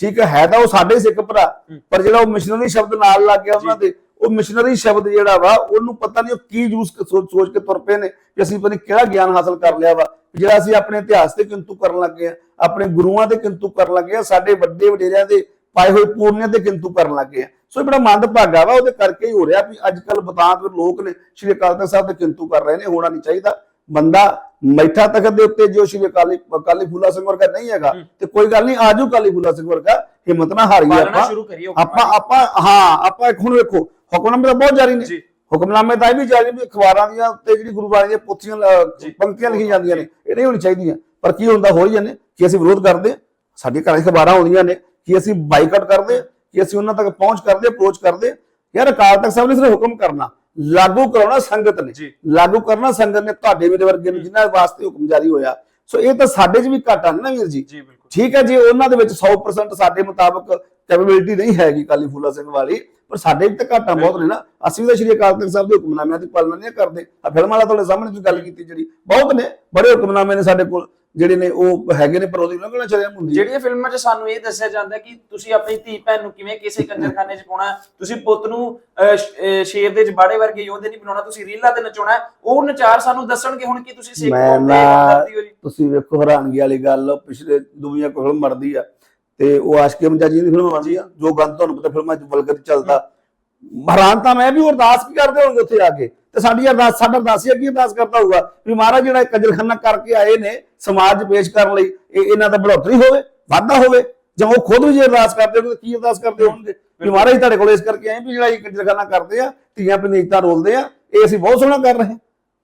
ਠੀਕ ਹੈ ਤਾਂ ਉਹ ਸਾਡੇ ਸਿੱਖ ਭਰਾ। ਪਰ ਜਿਹੜਾ ਉਹ ਮਿਸ਼ਨਰੀ ਸ਼ਬਦ ਨਾਲ ਲੱਗ ਗਿਆ ਉਹਨਾਂ ਦੇ ਉਹ ਮਿਸ਼ਨਰੀ ਸ਼ਬਦ ਜਿਹੜਾ ਵਾ ਉਹਨੂੰ ਪਤਾ ਨਹੀਂ ਉਹ ਕੀ ਯੂਜ਼ ਸੋਚ ਕੇ ਤੁਰ ਪਏ ਨੇ ਕਿ ਅਸੀਂ ਪਤਾ ਨਹੀਂ ਕਿਹੜਾ ਗਿਆਨ ਹਾਸਲ ਕਰ ਲਿਆ ਵਾ ਜਿਹੜਾ ਅਸੀਂ ਆਪਣੇ ਇਤਿਹਾਸ ਤੇ ਕਿੰਤੂ ਕਰਨ ਲੱਗੇ ਆ ਆਪਣੇ ਗੁਰੂਆਂ ਤੇ ਕਿੰਤੂ ਕਰਨ ਲੱਗੇ ਆ ਸਾਡੇ ਵੱਡੇ ਵਡੇਰਿਆਂ ਦੇ ਪਾਏ ਹੋਏ ਪੂਰਨਿਆਂ ਤੇ ਕਿੰਤੂ ਕਰਨ ਲੱਗੇ ਆ। ਸੋ ਇਹ ਬੜਾ ਮੰਦਭਾਗਾ ਵਾ ਉਹਦੇ ਕਰਕੇ ਹੀ ਹੋ ਰਿਹਾ ਵੀ ਅੱਜ ਕੱਲ ਬਤਾਂਤ ਲੋਕ ਨੇ ਸ਼੍ਰੀ ਅਕਾਲ ਤਖਤ ਸਾਹਿਬ ਤੇ ਕਿੰਤੂ ਕਰ ਰਹੇ ਨੇ ਹੋਣਾ ਨਹੀਂ ਚਾਹੀਦਾ। ਬੰਦਾ ਮੈਠਾ ਤਖਤ ਦੇ ਉੱਤੇ ਜੋ ਸ਼੍ਰੀ ਅਕਾਲੀ ਅਕਾਲੀ ਫੂਲਾ ਸਿੰਘ ਵਰਗਾ ਨਹੀਂ ਹੈਗਾ। ਤੇ ਕੋਈ ਗੱਲ ਨਹੀਂ ਆਜੂ ਕਾਲੀ ਫੂਲਾ ਸਿੰਘ ਵਰਗਾ ਹਿੰਮਤ ਨਾ ਹਾਰੀਏ ਪਾਲਣਾ ਆਪਾਂ। ਆਪਾਂ ਆਪਾਂ ਹਾਂ ਆਪਾਂ ਇੱਕ ਹੁਣ ਵੇਖੋ ਹੁਕਮਨਾਮੇ ਤਾਂ ਬਹੁਤ ਜਾਰੀ ਨੇ। ਜੀ। ਹੁਕਮਨਾਮੇ ਤਾਂ ਇਹ ਵੀ ਜਾਰੀ ਵੀ ਅਖਬਾਰਾਂ ਦੀਆਂ ਉੱਤੇ ਜਿਹੜੀ ਗੁਰੂ ਬਾਣੀ ਦੀਆਂ ਪੋਥੀਆਂ। ਪੰਕਤੀਆਂ ਲਿਖੀਆਂ ਜਾਂਦੀਆਂ ਨੇ ਇਹ ਨਹੀਂ ਹੋਣੀ ਚਾਹੀਦੀਆਂ। ਪਰ ਕੀ ਹੁੰਦਾ ਹੋ ਹੀ ਜਾਂਦੇ ਕਿ ਅਸੀਂ ਵਿਰੋਧ ਕਰਦੇ। ਸਾਡੇ ਘਰਾਂ 'ਚ ਅਖਬਾਰਾਂ ਆਉਂਦੀਆਂ ਨੇ। ਕਿ ਅਸੀਂ ਬਾਈਕਾਟ ਕਰਦੇ ਕਿ ਅਸੀਂ ਉਹਨਾਂ ਤੱਕ ਪਹੁੰਚ ਕਰਦੇ ਅਪਰੋਚ ਕਰਦੇ। ਯਾਰ ਅਕਾਲ ਤਖਤ ਸਾਹਿਬ ਨੇ ਸਿਰਫ ਹੁਕਮ ਕਰਨਾ ਲਾਗੂ ਕਰਾਉਣਾ ਸੰਗਤ ਨੇ। ਲਾਗੂ ਕਰਨਾ ਸੰਗਤ ਨੇ ਤੁਹਾਡੇ ਮੇਰੇ ਵਰਗੇ ਨੂੰ ਜਿਨ੍ਹਾਂ ਵਾਸਤੇ ਹੁਕਮ ਜਾਰੀ ਹੋਇਆ। ਸੋ ਇਹ ਤਾਂ ਸਾਡੇ 'ਚ ਵੀ ਘਾਟਾ ਨੇ ਵੀਰ ਜੀ? ਠੀਕ ਹੈ ਜੀ ਉਹਨਾਂ ਦੇ ਵਿੱਚ 100% ਸਾਡੇ ਮੁਤਾਬਕ ਕੈਪੇਬਿਲਿਟੀ ਨਹੀਂ ਹੈਗੀ ਕਾਲੀ ਫੂਲਾ ਸਿੰਘ ਵਾਲੀ ਪਰ ਸਾਡੇ ਵੀ ਤਾਂ ਘਾਟਾਂ ਬਹੁਤ ਨੇ ਨਾ। ਅਸੀਂ ਵੀ ਤਾਂ ਸ਼੍ਰੀ ਅਕਾਲ ਤਖਤ ਸਾਹਿਬ ਦੇ ਹੁਕਮਨਾਮਿਆਂ ਦੀ ਪਾਲਣਾ ਨਹੀਂ ਕਰਦੇ। ਆ ਫਿਲਮ ਵਾਲਾ ਤੁਹਾਡੇ ਸਾਹਮਣੇ ਤੁਸੀਂ ਗੱਲ ਕੀਤੀ ਜਿਹੜੀ ਬਹੁਤ ਨੇ ਬੜੇ ਹੁਕਮਨਾਮੇ ਨੇ ਸਾਡੇ ਕੋਲ। ਜਿਹੜੇ ਨੇ ਉਹ ਹੈਗੇ ਨੇ ਪਰ ਉਹਦੀ ਉਲੰਘਣਾ ਚਰਿਆਮ ਹੁੰਦੀ ਹੈ ਜਿਹੜੀਆਂ ਫਿਲਮਾਂ 'ਚ ਸਾਨੂੰ ਇਹ ਦੱਸਿਆ ਜਾਂਦਾ ਕਿ ਤੁਸੀਂ ਆਪਣੀ ਧੀ ਭੈਣ ਨੂੰ ਕਿਵੇਂ ਕਿਸੇ ਕੰਜਰਖਾਨੇ 'ਚ ਪਾਉਣਾ ਤੁਸੀਂ ਪੁੱਤ ਨੂੰ ਅਹ, ਸ਼- ਅਹ, ਸ਼ੇਰ ਦੇ ਜਬਾੜੇ ਵਰਗੇ ਯੋਧੇ ਨਹੀਂ ਬਣਾਉਣਾ ਤੁਸੀਂ ਰੀਲਾਂ ਤੇ ਨਚਾਉਣਾ ਹੈ। ਉਹ ਨਚਾਰ ਸਾਨੂੰ ਦੱਸਣਗੇ ਹੁਣ ਕੀ ਤੁਸੀਂ ਸਿੱਖ ਮੈਂ ਨਾ- ਹਮਦਰਦੀ ਹੋ ਜੀ ਤੁਸੀਂ ਵੇਖੋ ਹੈਰਾਨਗੀ ਵਾਲੀ ਗੱਲ ਪਿਛਲੇ ਦੁਨੀਆ ਕੋਲ ਮਰਦੀ ਆ ਤੇ ਉਹ ਆਸ਼ਕੀ ਮਜਾਜੀ ਦੀ ਫਿਲਮ ਬਣਦੀ ਆ ਜੋ ਗੰਦ ਤੁਹਾਨੂੰ ਪਤਾ ਫਿਲਮਾਂ 'ਚ ਵਲਗਰ ਚੱਲਦਾ ਹੈਰਾਨ ਤਾਂ ਮੈਂ ਵੀ ਅਰਦਾਸ ਕੀ ਕਰਦੇ ਹੋਣਗੇ ਉੱਥੇ ਆ ਕੇ। ਤੇ ਸਾਡੀ ਅਰਦਾਸ ਸਾਡਾ ਅਰਦਾਸੀਆ ਕੀ ਅਰਦਾਸ ਕਰਦਾ ਹੋਊਗਾ ਵੀ ਮਹਾਰਾਜ ਜਿਹੜਾ ਕੰਜਰਖਾਨਾ ਕਰਕੇ ਆਏ ਨੇ ਸਮਾਜ ਪੇਸ਼ ਕਰਨ ਲਈ ਇਹ ਇਹਨਾਂ ਦਾ ਬੜੋਤਰੀ ਹੋਵੇ ਵਾਧਾ ਹੋਵੇ ਜਾਂ ਉਹ ਖੁਦ ਵੀ ਜੇ ਅਰਦਾਸ ਕਰਦੇ ਹੋਣਗੇ ਕੀ ਅਰਦਾਸ ਕਰਦੇ ਹੋਣਗੇ? ਵੀ ਮਹਾਰਾਜ ਤੁਹਾਡੇ ਕੋਲ ਇਸ ਕਰਕੇ ਆਏ ਵੀ ਜਿਹੜਾ ਇਹ ਕੰਜਰਖਾਨਾ ਕਰਦੇ ਆ ਧੀਆਂ ਪਨੀਤਾਂ ਰੋਲਦੇ ਆ ਇਹ ਅਸੀਂ ਬਹੁਤ ਸੋਹਣਾ ਕਰ ਰਹੇ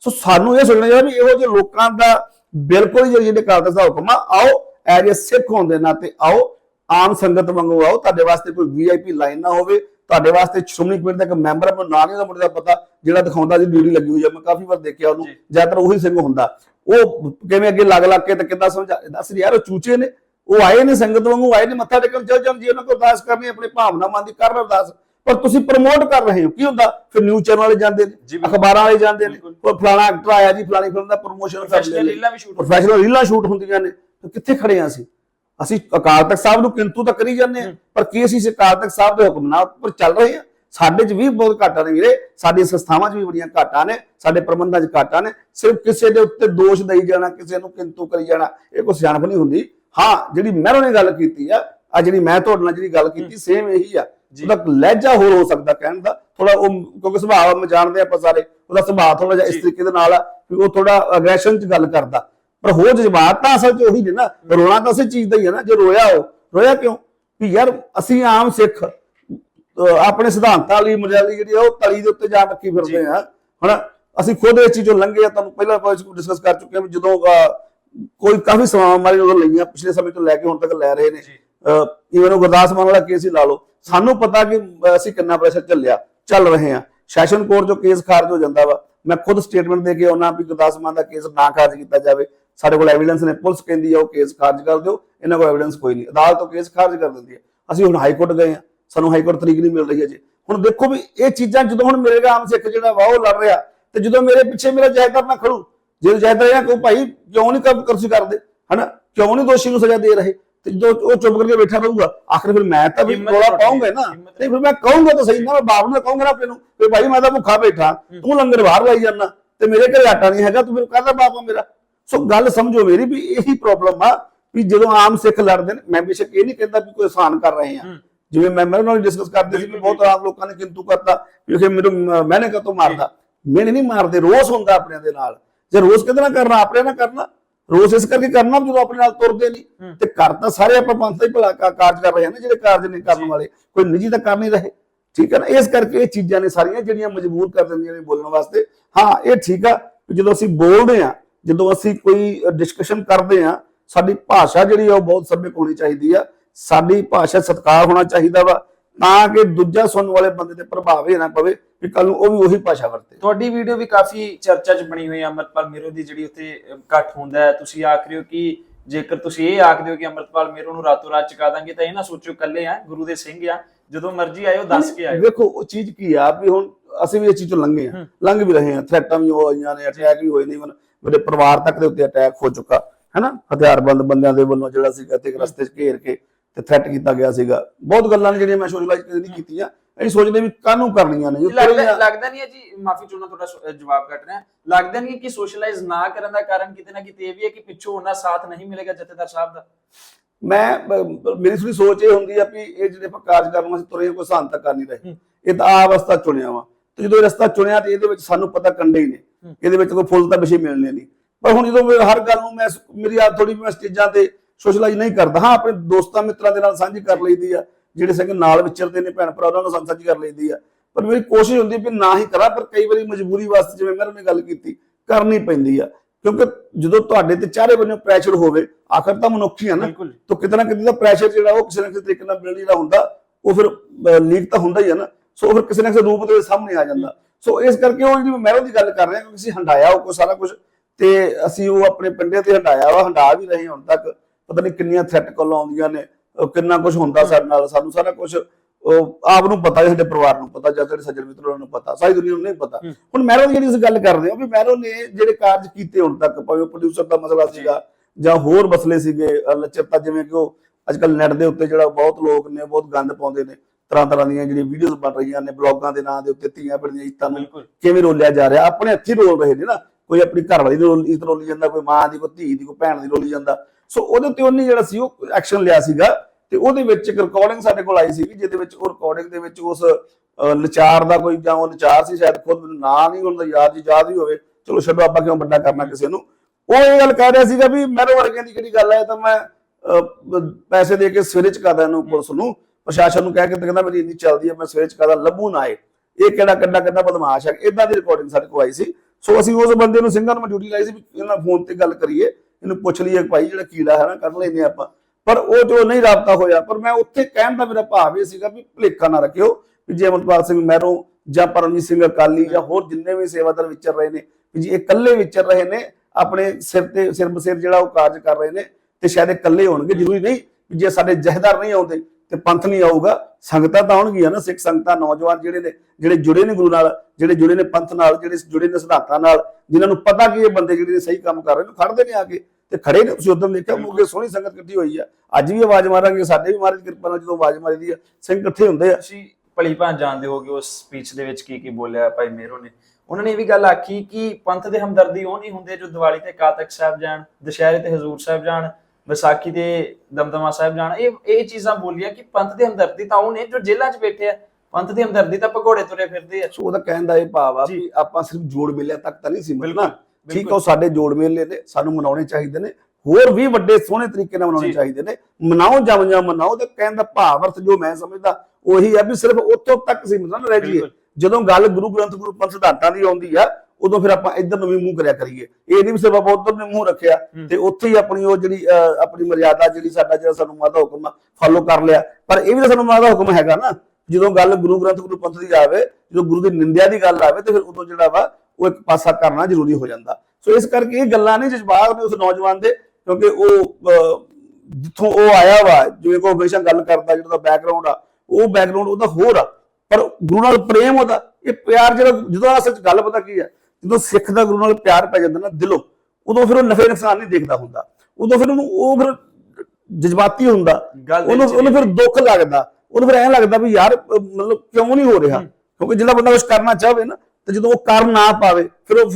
ਸੋ ਸਾਨੂੰ ਇਹ ਸੋਚਣਾ ਚਾਹੀਦਾ ਵੀ ਇਹੋ ਜਿਹੇ ਲੋਕਾਂ ਦਾ ਬਿਲਕੁਲ ਹੀ ਜਿਹੜੇ ਕਾਲਜ ਦਾ ਹੁਕਮ ਆ ਆਓ ਐਜ ਸਿੱਖ ਹੋਣ ਦੇ ਨਾਤੇ ਆਓ ਆਮ ਸੰਗਤ ਵਾਂਗੂ ਆਓ ਤੁਹਾਡੇ ਵਾਸਤੇ ਕੋਈ ਵੀਆਈਪੀ ਲਾਈਨ ਨਾ ਹੋਵੇ ਤੁਹਾਡੇ ਵਾਸਤੇ ਸ਼੍ਰੋਮਣੀ ਕਮੇਟੀ ਦਾ ਇੱਕ ਮੈਂਬਰ ਮੈਨੂੰ ਨਾਂ ਨਹੀਂ ਉਹਦਾ ਮੁੰਡੇ ਦਾ ਪਤਾ ਜਿਹੜਾ ਦਿਖਾਉਂਦਾ ਜੀ ਡਿਊਟੀ ਲੱਗੀ ਹੋਈ ਆ ਮੈਂ ਕਾਫੀ ਵਾਰ ਦੇਖਿਆ ਉਹਨੂੰ। ਜ਼ਿਆਦਾਤਰ ਉਹੀ ਸਿੰਘ ਹੁੰਦਾ। ਉਹ ਕਿਵੇਂ ਅੱਗੇ ਲੱਗ ਲੱਗ ਕੇ ਤੇ ਕਿੱਦਾਂ ਸਮਝਾ ਦੱਸ ਯਾਰ ਉਹ ਚੂਚੇ ਨੇ ਉਹ ਆਏ ਨੇ ਸੰਗਤ ਵਾਂਗੂ ਆਏ ਨੇ ਮੱਥਾ ਟੇਕਣ ਚੱਲ ਜਾਣ ਜੀ ਉਹਨਾਂ ਕੋਲ ਅਰਦਾਸ ਕਰਨੀ ਆਪਣੀ ਭਾਵਨਾ ਮਨ ਦੀ ਕਰਨ ਅਰਦਾਸ। ਪਰ ਤੁਸੀਂ ਪ੍ਰਮੋਟ ਕਰ ਰਹੇ ਹੋ ਕੀ ਹੁੰਦਾ? ਫਿਰ ਨਿਊਜ਼ ਚੈਨਲ ਵਾਲੇ ਜਾਂਦੇ ਨੇ। ਅਖਬਾਰਾਂ ਵਾਲੇ ਜਾਂਦੇ ਨੇ। ਉਹ ਫਲਾਣਾ ਐਕਟਰ ਆਇਆ ਜੀ ਫਲਾਣੀ ਫਿਲਮ ਦਾ ਪ੍ਰੋਮੋਸ਼ਨ ਕਰ ਲਿਆ ਰੀਲਾਂ ਵੀ ਸ਼ੂਟ ਪ੍ਰੋਫੈਸ਼ਨਲ ਰੀਲਾਂ ਸ਼ੂਟ ਹੁੰਦੀਆਂ ਨੇ। ਕਿੱਥੇ ਖੜੇ ਆ ਅਸੀਂ? ਅਸੀਂ ਅਕਾਲ ਤਖਤ ਸਾਹਿਬ ਨੂੰ ਕਿੰਤੂ ਤਾਂ ਕਰੀ ਜਾਂਦੇ। ਆ ਪਰ ਕੀ ਅਸੀਂ ਅਕਾਲ ਤਖਤ ਸਾਹਿਬ ਦੇ ਹੁਕਮ ਨਾਲ ਉੱਪਰ ਚੱਲ ਰਹੇ ਆ ਸਾਡੇ 'ਚ ਵੀ ਬਹੁਤ ਘਾਟਾ ਨੇ ਵੀਰੇ ਸਾਡੀਆਂ ਸੰਸਥਾਵਾਂ 'ਚ ਵੀ ਬੜੀਆਂ ਘਾਟਾਂ ਨੇ ਸਾਡੇ ਪ੍ਰਬੰਧਾਂ 'ਚ ਘਾਟਾਂ ਨੇ ਸਿਰਫ ਕਿਸੇ ਦੇ ਉੱਤੇ ਦੋਸ਼ ਦੇਈ ਜਾਣਾ ਕਿਸੇ ਨੂੰ ਕਿੰਤੂ ਕਰੀ ਜਾਣਾ ਇਹ ਕੋਈ ਸਿਆਣਪ ਨਹੀਂ ਹੁੰਦੀ। ਹਾਂ ਜਿਹੜੀ ਮਹਿਰੋ ਨੇ ਗੱਲ ਕੀਤੀ ਆ ਆ ਜਿਹੜੀ ਮੈਂ ਤੁਹਾਡੇ ਨਾਲ ਜਿਹੜੀ ਗੱਲ ਕੀਤੀ ਸੇਮ ਇਹੀ ਆ। ਉਹਦਾ ਲਹਿਜਾ ਹੋਰ ਹੋ ਸਕਦਾ ਕਹਿਣ ਦਾ ਥੋੜਾ ਉਹ ਕਿਉਂਕਿ ਸੁਭਾਅ ਮੈਂ ਜਾਣਦੇ ਆਪਾਂ ਸਾਰੇ ਉਹਦਾ ਸੁਭਾਅ ਥੋੜਾ ਜਿਹਾ ਇਸ। ਤਰੀਕੇ ਦੇ ਨਾਲ ਆ ਵੀ ਉਹ ਥੋੜਾ ਅਗਰੈਸ਼ਨ 'ਚ ਗੱਲ ਕਰਦਾ। ਪਰ ਹੋ ਜਜ਼ਬਾਤ ਤਾਂ ਅਸਲ 'ਚ ਉਹੀ ਨੇ ਨਾ ਰੋਣਾ ਤਾਂ ਉਸੇ ਚੀਜ਼ ਦਾ ਹੀ ਹੈ ਨਾ ਜੇ ਰੋਇਆ ਹੋ ਰੋਇਆ ਕਿਉਂ? ਵੀ ਯਾਰ ਅਸੀਂ ਆਮ ਸਿੱਖ ਆਪਣੇ ਸਿਧਾਂਤਾਂ ਲਈ ਮਰਜ਼ਾਦੀ ਜਿਹੜੀ ਉਹ ਤਲੀ ਦੇ ਉੱਤੇ ਜਾ ਰੱਖੀ ਫਿਰਦੇ ਆ? ਹਨਾ? ਅਸੀਂ ਖੁਦ ਇਸ ਚੀਜ਼ੋਂ ਲੰਘੇ ਆ ਤੁਹਾਨੂੰ ਪਹਿਲਾਂ ਡਿਸਕਸ ਕਰ ਚੁੱਕੇ ਹਾਂ ਵੀ ਜਦੋਂ ਕੋਈ ਕਾਫੀ ਸਮਾਂ ਮਾਰੀ ਉਦੋਂ ਲਈਆਂ ਪਿਛਲੇ ਸਮੇਂ ਤੋਂ ਲੈ ਕੇ ਹੁਣ ਤੱਕ ਲੈ ਰਹੇ ਨੇ। ਜੀ। ਈਵਨ ਉਹ ਗੁਰਦਾਸ ਮਾਨ ਵਾਲਾ ਕੇਸ ਹੀ ਲਾ ਲਓ। ਸਾਨੂੰ ਪਤਾ ਕਿ ਅਸੀਂ ਕਿੰਨਾ ਪ੍ਰੈਸ਼ਰ ਚੱਲਿਆ ਚੱਲ ਰਹੇ ਆ। ਸੈਸ਼ਨ ਕੋਰਟ ਚੋਂ ਕੇਸ ਖਾਰਜ ਹੋ ਜਾਂਦਾ ਵਾ। ਮੈਂ ਖੁਦ ਸਟੇਟਮੈਂਟ ਦੇ ਕੇ ਆਉਣਾ ਵੀ ਗੁਰਦਾਸ ਮਾਨ ਦਾ ਕੇਸ ਨਾ ਖਾਰਜ ਕੀਤਾ ਜਾਵੇ। ਸਾਡੇ ਕੋਲ ਐਵੀਡੈਂਸ ਨੇ। ਪੁਲਿਸ ਕਹਿੰਦੀ ਆ ਉਹ ਕੇਸ ਖਾਰਜ ਕਰ ਦਿਓ। ਇਹਨਾਂ ਕੋਲ ਐਵੀਡੈਂਸ ਕੋਈ ਨਹੀਂ। ਅਦਾਲਤ ਤੋਂ ਕੇਸ ਖਾਰਜ ਕਰ ਦਿੰਦੀ ਹੈ ਅਸੀਂ ਹੁਣ ਹਾਈ ਕੋਰਟ ਗਏ ਆ। ਸਾਨੂੰ ਹਾਈ ਕੋਰਟ ਤਰੀਕ ਨਹੀਂ ਮਿਲ ਰਹੀ ਹੈ ਅਜੇ। ਹੁਣ ਦੇਖੋ ਵੀ ਇਹ ਚੀਜ਼ਾਂ ਜਦੋਂ ਹੁਣ ਮਿਲੇਗਾ ਆਮ ਸਿੱਖ ਜਿਹੜਾ ਵਾ ਉਹ ਲੜ ਰਿਹਾ ਤੇ ਜਦੋਂ ਮੇਰੇ ਪਿੱਛੇ ਮੇਰਾ ਜਾਇਦਾਦ ਨਾ ਖੜੂ, ਜੇ ਜਾਇਦਾਰ ਨਾ ਕੋ ਭਾਈ ਕਿਉਂ ਨਹੀਂ ਕੰਮ ਕਰਸੀ ਕਰਦੇ? ਹਨਾ? ਕਿਉਂ ਨਹੀਂ ਦੋਸ਼ੀ ਨੂੰ ਸਜ਼ਾ ਦੇ ਰਹੇ? ਤੇ ਜਦੋਂ ਉਹ ਚੁੱਪ ਕਰਕੇ ਬੈਠਾ ਰਹੂਗਾ ਆਖਰ ਫਿਰ ਮੈਂ ਤਾਂ ਵੀ ਤੁਹਾਡੀ, ਪਾਉਂਗਾ ਨਾ। ਨਹੀਂ ਫਿਰ ਮੈਂ ਕਹੂੰਗਾ ਤਾਂ ਸਹੀ ਨਾ ਮੈਂ ਬਾਪ ਨੂੰ ਕਹੂੰਗਾ ਨਾ ਆਪਣੇ ਨੂੰ ਵੀ ਭਾਈ ਮੈਂ ਤਾਂ ਭੁੱਖਾ ਬੈਠਾ ਤੂੰ ਲੰਗਰ ਬਾਹਰ ਲਾਈ ਜਾਂਦਾ ਤੇ ਮੇਰੇ ਘਰੇ ਆਟਾ ਨਹੀਂ ਹੈਗਾ ਤੂੰ ਫਿਰ ਕਹਦਾ ਬਾਪਾ ਮੇਰਾ? ਸੋ ਗੱਲ ਸਮਝੋ ਮੇਰੀ ਵੀ ਇਹੀ ਪ੍ਰੋਬਲਮ ਆ ਵੀ ਜਦੋਂ ਆਮ ਸਿੱਖ ਲੜਦੇ ਨੇ ਮੈਂ ਬੇਸ਼ੱਕ ਇਹ ਨਹੀਂ ਕਹਿੰਦਾ ਵੀ ਕੋਈ ਆਸਾਨ ਕਰ ਰਹੇ ਆ। ਜਿਵੇਂ ਮੈਂ ਮੇਰੇ ਨਾਲ ਡਿਸਕਸ ਕਰਦੇ ਸੀ ਕਿ ਬਹੁਤ ਆਮ ਲੋਕਾਂ ਨੇ ਕਿੰਤੂ ਕਰਤਾ ਵੀ ਕਿ ਮੈਨੂੰ ਮ- ਮੈਨੇ ਕਦੋਂ ਮਾਰਦਾ? ਮੈਨੇ ਨਹੀਂ ਮਾਰਦੇ ਰੋਸ ਹੁੰਦਾ ਆਪਣਿਆਂ ਦੇ ਨਾਲ। ਜੇ ਰੋਸ ਨਾਲ ਕਰਨਾ ਆਪਣੇ ਨਾਲ ਕਰਨਾ ਰੋਸ ਇਸ ਕਰਕੇ ਕਰਨਾ ਜਦੋਂ ਆਪਣੇ ਨਾਲ ਤੁਰਦੇ ਨਹੀਂ। ਤੇ ਕਰ ਤਾਂ ਸਾਰੇ ਆਪਾਂ ਪੰਥ ਹੀ ਭਲਾ ਕਾਰਜ ਕਰ ਰਹੇ ਹਾਂ ਨਾ ਜਿਹੜੇ ਕਾਰਜ ਨਹੀਂ ਕਰਨ। ਵਾਲੇ ਕੋਈ ਨਿੱਜੀ ਤਾਂ ਕਰ ਨਹੀਂ ਰਹੇ। ਠੀਕ ਹੈ ਨਾ? ਇਸ ਕਰਕੇ ਇਹ ਚੀਜ਼ਾਂ ਨੇ ਸਾਰੀਆਂ ਜਿਹੜੀਆਂ ਮਜਬੂਰ ਕਰ ਦਿੰਦੀਆਂ ਨੇ ਬੋਲਣ ਵਾਸਤੇ। ਹਾਂ ਇਹ ਠੀਕ ਆ ਜਦੋਂ ਅਸੀਂ ਬੋਲਦੇ ਆ ਜਦੋਂ ਅਸੀਂ ਕੋਈ ਡਿਸਕਸ਼ਨ ਕਰਦੇ ਆ ਸਾਡੀ ਭਾਸ਼ਾ ਜਿਹੜੀ ਆ ਉਹ ਬਹੁਤ ਸੱਭਿਅਕ ਹੋਣੀ ਚਾਹੀਦੀ ਆ। ਸਾਡੀ ਭਾਸ਼ਾ ਸਤਿਕਾਰ ਹੋਣਾ ਚਾਹੀਦਾ ਵਾ। ਤਾਂ ਕਿ ਦੂਜਾ ਸੁਣਨ ਵਾਲੇ ਬੰਦੇ ਤੇ ਪ੍ਰਭਾਵ ਇਹ ਨਾ ਪਵੇ ਕਿ ਕੱਲ ਨੂੰ ਉਹ ਵੀ ਉਹੀ ਭਾਸ਼ਾ ਵਰਤੇ। ਤੁਹਾਡੀ ਵੀਡੀਓ ਵੀ ਕਾਫੀ ਚਰਚਾ 'ਚ ਬਣੀ ਹੋਈ ਹੈ ਅਮਰਪਾਲ ਮੇਰੋ ਦੀ ਜਿਹੜੀ ਉੱਥੇ ਇਕੱਠ ਹੁੰਦਾ ਹੈ। ਤੁਸੀਂ ਆਖ ਰਹੇ ਹੋ ਕਿ ਜੇਕਰ ਤੁਸੀਂ ਇਹ ਆਖਦੇ ਹੋ ਕਿ ਅਮਰਪਾਲ ਮੇਰੋ ਨੂੰ ਰਾਤੋਂ ਰਾਤ ਚੁਕਾ ਦਾਂਗੇ ਤਾਂ ਇਹ ਨਾ ਸੋਚੋ ਕੱਲੇ ਆ ਗੁਰੂ ਦੇ ਸਿੰਘ ਆ। ਜਦੋਂ ਮਰਜ਼ੀ ਆਇਓ ਦੱਸ ਕੇ ਆਇਓ। ਵੇਖੋ ਉਹ ਚੀਜ਼ ਕੀ ਆ ਵੀ ਹੁਣ ਅਸੀਂ ਵੀ ਇਹ ਚੀਜ਼ ਤੋਂ ਲੰਘੇ ਆ। ਲੰਘ ਵੀ ਰਹੇ ਆ। ਥ੍ਰੈਟਾਂ ਵੀ ਹੋਈਆਂ ਨੇ ਅਟੈਕ ਵੀ ਹੋਏ ਨੇ even ਮੇਰੇ ਪਰਿਵਾਰ ਤੱਕ ਦੇ ਉੱਤੇ ਅਟੈਕ ਹੋ ਚੁੱਕਾ। ਹੈਨਾ? ਹਥਿਆਰਬੰਦ ਬੰਦਿਆਂ ਦੇ ਵੱਲੋਂ ਜਿਹੜਾ ਸੀਗਾ ਤੇ ਇੱਕ ਰਸਤੇ 'ਚ ਘੇਰ ਕੇ ਤੇ ਥ੍ਰੈਟ ਕੀਤਾ ਗਿਆ ਸੀਗਾ। ਬਹੁਤ ਗੱਲਾਂ ਨੇ ਜਿਹੜੀਆਂ ਮੈਂ ਸੋਸ਼ਲਾਈਜ਼ ਨਹੀਂ ਕੀਤੀਆਂ। ਅਸੀਂ ਸੋਚਦੇ ਵੀ ਕਾਹਨੂੰ ਕਰਨੀਆਂ ਨੇ ਲੱਗਦਾ ਨਹੀਂ ਹੈ ਜੀ ਮਾਫੀ ਚਾਹੁੰਦਾ ਤੁਹਾਡਾ ਜਵਾਬ ਕੱਟ ਰਿਹਾ। ਲੱਗਦਾ ਨਹੀਂ ਕਿ ਸੋਸ਼ਲਾਈਜ਼ ਨਾ ਕਰਨ ਦਾ ਕਾਰਨ ਕਿਤੇ ਨਾ ਕਿਤੇ ਇਹ ਵੀ ਹੈ ਕਿ ਪਿੱਛੋਂ ਉਹਨਾਂ ਸਾਥ ਨਹੀਂ ਮਿਲੇਗਾ ਜਥੇਦਾਰ ਸਾਹਿਬ ਦਾ। ਮੈਂ ਮੇਰੀ ਥੋੜੀ ਸੋਚ ਇਹ ਹੁੰਦੀ ਆ ਵੀ ਇਹ ਜਿਹੜੇ ਆਪਾਂ ਕਾਰਜ ਕਰਨ ਵਾਸਤੇ ਤੁਰੇ ਕੋਈ ਸਾਨੂੰ ਤੱਕ ਕਰ ਨਹੀਂ ਰਹੇ। ਇਹ ਤਾਂ ਆ ਅਵਸਥਾ ਚੁਣਿਆ ਵਾ। ਤੇ ਜਦੋਂ ਇਹ ਰਸਤਾ ਚੁਣਿਆ ਤੇ ਇਹਦੇ ਵਿੱਚ ਸਾਨੂੰ ਪਤਾ ਕੰਡੇ ਹੀ ਨੇ। ਇਹਦੇ ਵਿੱਚ ਕੋਈ ਫੁੱਲ ਤਾਂ ਵਿਸ਼ੇ ਮਿਲਣੇ ਨਹੀਂ। ਪਰ ਹੁਣ ਜਦੋਂ ਹਰ ਗੱਲ ਨੂੰ ਮੈਂ ਮੇਰੀ ਆ ਥੋੜੀ ਮੈਂ ਸਟੇਜਾਂ ਤੇ ਸੋਸ਼ਲਾਈਜ਼ ਨਹੀਂ ਕਰਦਾ। ਹਾਂ ਆਪਣੇ ਦੋਸਤਾਂ ਮਿੱਤਰਾਂ ਦੇ ਨਾਲ ਸਾਂਝੀ ਕਰ ਲਈਦੀ ਆ ਜਿਹੜੇ ਸਿੰਘ ਨਾਲ ਵਿਚਰਦੇ ਨੇ ਭੈਣ ਭਰਾ ਉਹਨਾਂ ਨਾਲ ਸਾਂਝੀ ਕਰ ਲਈਦੀ ਆ। ਪਰ ਮੇਰੀ ਕੋਸ਼ਿਸ਼ ਹੁੰਦੀ ਵੀ ਨਾ ਹੀ ਕਰਾਂ ਪਰ ਕਈ ਵਾਰੀ ਮਜਬੂਰੀ ਵਾਸਤੇ ਜਿਵੇਂ ਮੈਂ ਨੇ ਗੱਲ ਕੀਤੀ ਕਰਨੀ ਪੈਂਦੀ ਆ। ਕਿਉਂਕਿ ਜਦੋਂ ਤੁਹਾਡੇ ਤੇ ਚਾਰੇ ਬੰਨੇ ਪ੍ਰੈਸ਼ਰ ਹੋਵੇ ਆਖਰ ਤਾਂ ਮਨੁੱਖੀ ਆ ਨਾ। ਤਾਂ ਕਿਤੇ ਨਾ ਕਿਤੇ ਦਾ ਪ੍ਰੈਸ਼ਰ ਜਿਹੜਾ ਉਹ ਕਿਸੇ ਨਾ ਕਿਸੇ ਤਰੀਕੇ ਨਾਲ ਮਿਲਣ ਜਿਹੜਾ ਹੁੰਦਾ ਉਹ ਫਿਰ ਲੀਕ ਤਾਂ ਹੁੰਦਾ ਹੀ ਹੈ ਨਾ। ਸੋ ਫਿਰ ਕਿਸੇ ਨਾ ਕਿਸੇ ਰੂਪ ਦੇ ਸਾਹਮਣੇ ਆ ਜਾਂਦਾ। ਸੋ ਇਸ ਕਰਕੇ ਉਹ ਜਿਹੜੀ ਮਹਿਰੋ ਦੀ ਗੱਲ ਕਰ ਰਹੇ ਹਾਂ ਕਿ ਅਸੀਂ ਹੰਡਾਇਆ ਉਹ ਕੋ ਸਾਰਾ ਕੁਝ ਤੇ ਅਸੀਂ ਉਹ ਆਪਣੇ ਪਿੰਡੇ ਤੇ ਹੰਡਾਇਆ ਵਾ ਹੰਡਾ ਵੀ ਰਹੇ ਹੁਣ ਤੱਕ। ਪਤਾ ਨਹੀਂ ਕਿੰਨੀਆਂ ਥ੍ਰੈਟ ਕਾਲ ਆਉਂਦੀਆਂ ਨੇ ਕਿੰਨਾ ਕੁਝ ਹੁੰਦਾ ਸਾਡੇ ਨਾਲ ਸਾਨੂੰ ਸਾਰਾ ਕੁਝ ਆਪ ਨੂੰ ਪਤਾ ਹੈ ਸਾਡੇ ਪਰਿਵਾਰ ਨੂੰ ਪਤਾ ਜਾਂ ਸਾਡੇ ਸੱਜਣ ਮਿੱਤਰਾਂ ਨੂੰ ਪਤਾ ਸਾਰੀ ਦੁਨੀਆ ਨੂੰ ਨਹੀਂ ਪਤਾ। ਹੁਣ ਮਹਿਰੋ ਦੀ ਜਿਹੜੀ ਅਸੀਂ ਗੱਲ ਕਰਦੇ ਹਾਂ ਵੀ ਮਹਿਰੋ ਨੇ ਜਿਹੜੇ ਕਾਰਜ ਕੀਤੇ ਹੁਣ ਤੱਕ ਭਾਵੇਂ ਪ੍ਰੋਡਿਊਸਰ ਦਾ ਮਸਲਾ ਸੀਗਾ ਜਾਂ ਹੋਰ ਮਸਲੇ ਸੀਗੇ ਅਹ ਲੱਚਰਤਾ ਜਿਵੇਂ ਕਿ ਉਹ ਅੱਜ ਕੱਲ ਨੈਟ ਦੇ ਉੱਤੇ ਜਿਹੜਾ ਬਹੁਤ ਲੋਕ ਨੇ ਬਹੁਤ ਗੰਦ ਪਾਉਂਦੇ ਨੇ ਤਰ੍ਹਾਂ ਤਰ੍ਹਾਂ ਦੀਆਂ ਜਿਹੜੀਆਂ ਵੀਡੀਓਜ਼ ਬਣ ਰਹੀਆਂ ਨੇ ਬਲੌਗਾਂ ਦੇ ਨਾਂ ਦੇ ਉੱਤੇ ਧੀਆਂ ਪਿੰਡੀਆਂ ਇੱਜ਼ਤਾਂ ਨੂੰ ਕਿਵੇਂ ਰੋਲਿਆ ਜਾ ਰਿਹਾ ਆਪਣੇ ਹੱਥੀ ਰੋਲ ਰਹੇ ਨੇ ਨਾ ਕੋਈ ਆਪਣੀ ਘਰ ਵਾਲੀ ਦੀ ਰੋਲ- ਇੱਜ਼ਤ ਰੋਲੀ ਜਾਂਦਾ ਕੋਈ ਮਾਂ ਦੀ ਕੋਈ ਧੀ ਦੀ ਕੋਈ ਭੈਣ ਦੀ ਰੋਲੀ ਜਾਂਦਾ। ਸੋ ਉਹਦੇ ਤੇ ਉਹਨੇ ਜਿਹੜਾ ਸੀ ਉਹ ਐਕਸ਼ਨ ਲਿਆ ਸੀਗਾ ਤੇ ਉਹਦੇ ਵਿੱਚ ਇੱਕ ਰਿਕਾਰਡਿੰਗ ਸਾਡੇ ਕੋਲ ਆਈ ਸੀਗੀ ਜਿਹਦੇ ਵਿੱਚ ਉਹ ਰਿਕਾਰਡਿੰਗ ਦੇ ਵਿੱਚ ਉਸ ਅਹ, ਦਾ ਕੋਈ ਜਾਂ ਉਹ ਨਚਾਰ ਸੀ ਸ਼ਾਇਦ ਖੁਦ ਨਾਂ ਨਹੀਂ ਉਹਦਾ ਯਾਦ ਜੀ ਯਾਦ ਵੀ ਹੋਵੇ। ਚਲੋ ਛੱਡੋ ਆਪਾਂ ਕਿਉਂ ਵੱਡਾ ਕਰਨਾ ਕਿਸੇ ਨੂੰ? ਉਹ ਇਹ ਗੱਲ ਕਹਿ ਰਿਹਾ ਸੀਗਾ ਵੀ ਮੇਰੇ ਵਰਗਿਆਂ ਦੀ ਕਿਹੜੀ ਗੱਲ ਹੈ ਤਾਂ ਮੈਂ ਪੈਸੇ ਦੇ ਕੇ ਸਵੇਰੇ ਚ ਕਰਦਾ ਇਹਨੂੰ ਪੁਲਿਸ ਨੂੰ। ਪ੍ਰਸ਼ਾਸਨ ਨੂੰ ਕਹਿ ਕੇ ਤੇ ਕਹਿੰਦਾ ਮੇਰੀ ਇੰਨੀ ਚੱਲਦੀ ਹੈ ਮੈਂ ਸਵੇਰੇ ਚ ਕਰਦਾ ਲੱਭੂ ਨਾ ਆਏ ਇਹ ਕਿਹੜਾ ਕਿੰਨਾ ਕਿੰਨਾ ਬਦਮਾਸ਼ ਹੈ ਇਦਾਂ ਦੀ ਰਿਕਾਰਡਿੰਗ ਸਾਡੇ ਕੋਲ ਆਈ ਸੀ। ਸੋ ਅਸੀਂ ਉਸ ਬੰਦੇ ਨੂੰ ਸਿੰਘਾਂ ਨੂੰ ਡਿਊਟੀ ਲਾਈ ਸੀ ਵੀ ਇਹਨਾਂ ਫੋਨ ਤੇ ਗੱਲ ਕਰੀਏ। ਇਹਨੂੰ ਪੁੱਛ ਲਈਏ ਭਾਈ ਜਿਹੜਾ ਕੀੜਾ ਹੈ ਨਾ, ਕੱਢ ਲੈਂਦੇ ਆਪਾਂ। ਪਰ ਉਹ ਜੋ ਨਹੀਂ ਰਾਬਤਾ ਹੋਇਆ, ਪਰ ਮੈਂ ਉੱਥੇ ਕਹਿਣ ਦਾ ਮੇਰਾ ਭਾਵ ਇਹ ਸੀਗਾ ਵੀ ਭੁਲੇਖਾ ਨਾ ਰੱਖਿਓ ਵੀ ਜੇ ਅਮਰਪਾਲ ਸਿੰਘ ਮਹਿਰੋਂ ਜਾਂ ਪਰਮਜੀਤ ਸਿੰਘ ਅਕਾਲੀ ਜਾਂ ਹੋਰ ਜਿੰਨੇ ਵੀ ਸੇਵਾਦਾਰ ਵਿਚਰ ਰਹੇ ਨੇ, ਵੀ ਜੀ ਇਹ ਇਕੱਲੇ ਵਿਚਰ ਰਹੇ ਨੇ, ਆਪਣੇ ਸਿਰ ਤੇ ਸਿਰ ਬਸਿਰ ਜਿਹੜਾ ਉਹ ਕਾਰਜ ਕਰ ਰਹੇ ਨੇ, ਤੇ ਸ਼ਾਇਦ ਇਹ ਇਕੱਲੇ ਹੋਣਗੇ, ਜ਼ਰੂਰੀ ਨਹੀਂ ਵੀ ਜੇ ਸਾਡੇ ਜਹੇਦਾਰ ਨਹੀਂ ਆਉਂਦੇ ਤੇ ਪੰਥ ਨਹੀਂ ਆਊਗਾ, ਸੰਗਤਾਂ ਤਾਂ ਆਉਣਗੀਆਂ ਨਾ, ਸਿੱਖ ਸੰਗਤਾਂ, ਨੌਜਵਾਨ ਜਿਹੜੇ ਨੇ, ਜਿਹੜੇ ਜੁੜੇ ਨੇ ਗੁਰੂ ਨਾਲ, ਜਿਹੜੇ ਜੁੜੇ ਨੇ ਪੰਥ ਨਾਲ, ਜਿਹੜੇ ਜੁੜੇ ਨੇ ਸਿਧਾਂਤਾਂ ਨਾਲ, ਜਿਨ੍ਹਾਂ ਨੂੰ ਪਤਾ ਕਿ ਇਹ ਬੰਦੇ ਜਿਹੜੇ ਨੇ ਸਹੀ ਕੰਮ ਕਰ ਰਹੇ ਨੇ ਖੜਦੇ ਨੇ ਆ ਕੇ। ਤੇ ਖੜੇ ਨੇ ਤੁਸੀਂ ਉਦੋਂ ਦੇਖਿਆ ਮੋਗੇ ਸੋਹਣੀ ਸੰਗਤ ਇਕੱਠੀ ਹੋਈ ਆ। ਅੱਜ ਵੀ ਆਵਾਜ਼ ਮਾਰਾਂਗੇ ਸਾਡੇ ਵੀ ਮਹਾਰਾਜ ਕਿਰਪਾ ਨਾਲ ਜਦੋਂ ਆਵਾਜ਼ ਮਾਰੀ ਦੀ ਆ ਸਿੰਘ ਇਕੱਠੇ ਹੁੰਦੇ ਆ। ਤੁਸੀਂ ਭਲੀ ਭਾਂਤ ਜਾਣਦੇ ਹੋਗੇ ਉਸ ਸਪੀਚ ਦੇ ਵਿੱਚ ਕੀ ਕੀ ਬੋਲਿਆ ਭਾਈ ਮੇਰੋ ਨੇ। ਉਹਨਾਂ ਨੇ ਇਹ ਵੀ ਗੱਲ ਆਖੀ ਕਿ ਪੰਥ ਦੇ ਹਮਦਰਦੀ ਉਹ ਨਹੀਂ ਹੁੰਦੇ ਜੋ ਦੀਵਾਲੀ ਤੇ ਤਖਤ ਸਾਹਿਬ ਜਾਣ ਦੁਸ਼ਹਿਰੇ ਤੇ ਹਜ਼ੂਰ ਸਾਹਿਬ ਜਾਣ ਵਿਸਾਖੀ ਤੇ ਦਮਦਮਾ ਸਾਹਿਬ ਜਾਣ। ਇਹ ਇਹ ਚੀਜ਼ਾਂ ਬੋਲੀਆਂ ਕਿ ਪੰਥ ਦੇ ਹਮਦਰਦੀ ਤਾਂ ਉਹ ਨੇ ਜੋ ਜੇਲ੍ਹਾਂ 'ਚ ਬੈਠੇ ਆ। ਪੰਥ ਦੇ ਹਮਦਰਦੀ ਤਾਂ ਭਗੋੜੇ ਤੁਰੇ ਫਿਰਦੇ ਆ। ਸੋ ਉਹਦਾ ਕਹਿਣ ਦਾ ਇਹ ਭਾਵ ਆ। ਵੀ ਆਪਾਂ ਸਿਰਫ ਜੋੜ ਮੇਲਿਆਂ ਤੱਕ ਤਾਂ ਨਹੀਂ ਬਿਲਕੁਲ, ਨਾ। ਠੀਕ ਆ ਉਹ ਸਾਡੇ ਜੋੜ ਮੇਲੇ ਨੇ ਸਾਨੂੰ ਮਨਾਉਣੇ ਚਾਹੀਦੇ ਨੇ। ਹੋਰ ਵੀ ਵੱਡੇ ਸੋਹਣੇ ਤਰੀਕੇ ਨਾਲ ਮਨਾਉਣੇ। ਚਾਹੀਦੇ ਨੇ। ਮਨਾਓ ਜਮ ਜਮ ਮਨਾਓ ਤੇ ਕਹਿਣ ਦਾ ਭਾਵ ਅਰਥ ਜੋ ਮੈਂ ਸਮਝਦਾ ਉਹੀ ਆ ਵੀ ਸਿਰਫ ਉੱਥੋਂ ਤੱਕ ਸੀਮਿਤ ਨਾ ਰਹਿ ਜਾਈਏ। ਜਦੋਂ ਗੱਲ ਗੁਰੂ ਗ੍ਰੰਥ ਗੁਰੂ ਪੰਥ ਸਿਧਾਂਤਾਂ ਦੀ ਆਉਂਦੀ ਆ ਉਦੋਂ ਫਿਰ ਆਪਾਂ ਇੱਧਰ ਨੂੰ ਵੀ ਮੂੰਹ ਕਰਿਆ ਕਰੀਏ। ਇਹ ਨਹੀਂ ਵੀ ਸਿਰਫ ਆਪਾਂ ਉੱਧਰ ਨੂੰ ਮੂੰਹ ਰੱਖਿਆ ਹੂੰ। ਤੇ ਉੱਥੇ ਹੀ ਆਪਣੀ ਉਹ ਜਿਹੜੀ ਆਪਣੀ ਮਰਿਆਦਾ ਜਿਹੜੀ ਸਾਡਾ ਜਿਹੜਾ ਸਾਨੂੰ ਮਾਦਾ ਹੁਕਮ ਫਾਲੋ ਕਰ ਲਿਆ। ਪਰ ਇਹ ਵੀ ਤਾਂ ਸਾਨੂੰ ਮਾਦਾ ਹੁਕਮ ਹੈਗਾ ਨਾ। ਜਦੋਂ ਗੱਲ ਗੁਰੂ ਗ੍ਰੰਥ ਗੁਰੂ ਪੰਥ ਦੀ ਆਵੇ ਜਦੋਂ ਗੁਰੂ ਦੀ ਨਿੰਦਿਆ ਦੀ ਗੱਲ ਆਵੇ ਤੇ ਫਿਰ ਉਦੋਂ ਜਿਹੜਾ ਵਾ ਉਹ ਇੱਕ ਪਾਸਾ ਕਰਨਾ ਜ਼ਰੂਰੀ ਹੋ ਜਾਂਦਾ। ਸੋ ਇਸ ਕਰਕੇ ਇਹ ਗੱਲਾਂ ਨੇ ਜਜ਼ਬਾਤ ਨੇ ਉਸ ਨੌਜਵਾਨ ਦੇ ਕਿਉਂਕਿ ਉਹ ਜਿੱਥੋਂ ਉਹ ਆਇਆ ਵਾ ਜਿਵੇਂ ਕੋ ਹਮੇਸ਼ਾ ਗੱਲ ਕਰਦਾ ਜਿਹੜਾ ਬੈਕਗ੍ਰਾਉਂਡ ਆ ਉਹ ਬੈਕਗ੍ਰਾਉਂਡ ਉਹਦਾ ਹੋਰ ਆ। ਪਰ ਗੁਰੂ ਨਾਲ ਪ੍ਰੇਮ ਉਹਦਾ ਇਹ ਪਿਆਰ ਜਿਹੜਾ ਜਦੋਂ ਅਸਲ ਚ ਗੱਲ ਪਤਾ ਕੀ ਆ ਜਦੋਂ ਸਿੱਖ ਦਾ ਗੁਰੂ ਨਾਲ ਪਿਆਰ ਪੈ ਜਾਂਦਾ ਨਾ ਦਿਲੋਂ ਉਦੋਂ ਫਿਰ ਉਹ ਨਫੇ ਨੁਕਸਾਨ ਨਹੀਂ ਦੇਖਦਾ ਹੁੰਦਾ। ਉਦੋਂ ਫਿਰ ਉਹਨੂੰ ਉਹ ਫਿਰ ਜਜ਼ਬਾਤੀ ਹੁੰਦਾ। ਦੇ ਉਹਨੂੰ ਉਹਨੂੰ ਫਿਰ ਦੁੱਖ ਲੱਗਦਾ। ਉਹਨੂੰ ਫਿਰ ਐਂ ਲੱਗਦਾ ਵੀ ਯਾਰ ਮਤਲਬ ਕਿਉਂ ਨਹੀਂ ਹੋ ਰਿਹਾ? ਕਿਉਂਕਿ ਜਿਹੜਾ ਬੰਦਾ ਕੁਝ ਕਰਨਾ ਚਾਹਵੇ ਨਾ ਤੇ ਜਦੋਂ ਉਹ ਕਰ ਨਾ ਪਾਵੇ ਫਿਰ ਉਹ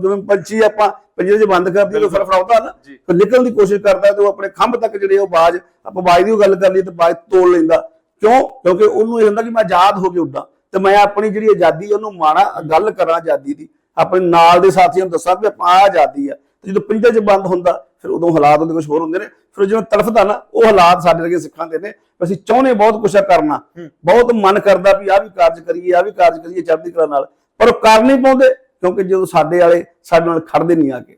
ਜਿਵੇਂ ਪੰਛੀ ਆਪਾਂ ਪੰਜਰੇ 'ਚ ਬੰਦ ਕਰ ਦਈਏ ਉਹ ਫਿਰ ਫੜਾਉਂਦਾ ਨਾ ਜੀ। ਫਿਰ ਨਿਕਲਣ ਦੀ ਕੋਸ਼ਿਸ਼ ਕਰਦਾ ਤੇ ਉਹ ਆਪਣੇ ਖੰਭ ਤੱਕ ਜਿਹੜੇ ਉਹ ਬਾਜ ਆਪਾਂ ਬਾਜ ਦੀ ਉਹ ਗੱਲ ਕਰ ਲਈ ਤੇ ਬਾਜ ਤੋੜ ਲੈਂਦਾ। ਕਿਉਂ? ਕਿਉਂਕਿ ਉਹਨੂੰ ਇਹ ਹੁੰਦਾ ਕਿ ਮੈਂ ਆਜ਼ਾਦ ਹੋ ਕੇ ਉੱਡਾਂ ਤੇ ਮੈਂ ਆਪਣੀ ਜਿਹੜੀ ਆਜ਼ਾਦੀ ਉਹਨੂੰ ਮਾਣਾ ਗੱਲ ਕਰਾਂ ਆਜ਼ਾਦੀ ਦੀ। ਆਪਣੇ ਨਾਲ ਦੇ ਸਾਥੀਆਂ ਨੂੰ ਦੱਸਾਂ ਵੀ ਆਪਾਂ ਆਜ਼ਾਦੀ ਆ। ਤੇ ਜਦੋਂ ਪਿੰਡਾਂ 'ਚ ਬੰਦ ਹੁੰਦਾ ਫਿਰ ਉਦੋਂ ਹਾਲਾਤ ਉਹਦੇ ਕੁਝ ਹੋਰ ਹੁੰਦੇ ਨੇ। ਫਿਰ ਜਦੋਂ ਤੜਫਦਾ ਨਾ ਉਹ ਹਾਲਾਤ ਸਾਡੇ ਵਰਗੇ ਸਿੱਖਾਂ ਦੇ ਨੇ। ਅਸੀਂ ਚਾਹੁੰਦੇ ਬਹੁਤ ਕੁਛ ਆ ਕਰਨਾ। ਬਹੁਤ ਮਨ ਕਰਦਾ ਵੀ ਆਹ ਵੀ ਕਾਰਜ ਕਰੀਏ ਆਹ ਵੀ ਕਾਰਜ ਕਰੀਏ ਚੜ੍ਹਦੀ ਕਲਾ ਨਾਲ। ਪਰ ਉਹ ਕਰ ਨਹੀਂ ਪਾਉਂਦੇ, ਕਿਉਂਕਿ ਜਦੋਂ ਸਾਡੇ ਵਾਲੇ ਸਾਡੇ ਨਾਲ ਖੜਦੇ ਨਹੀਂ ਆ ਕੇ।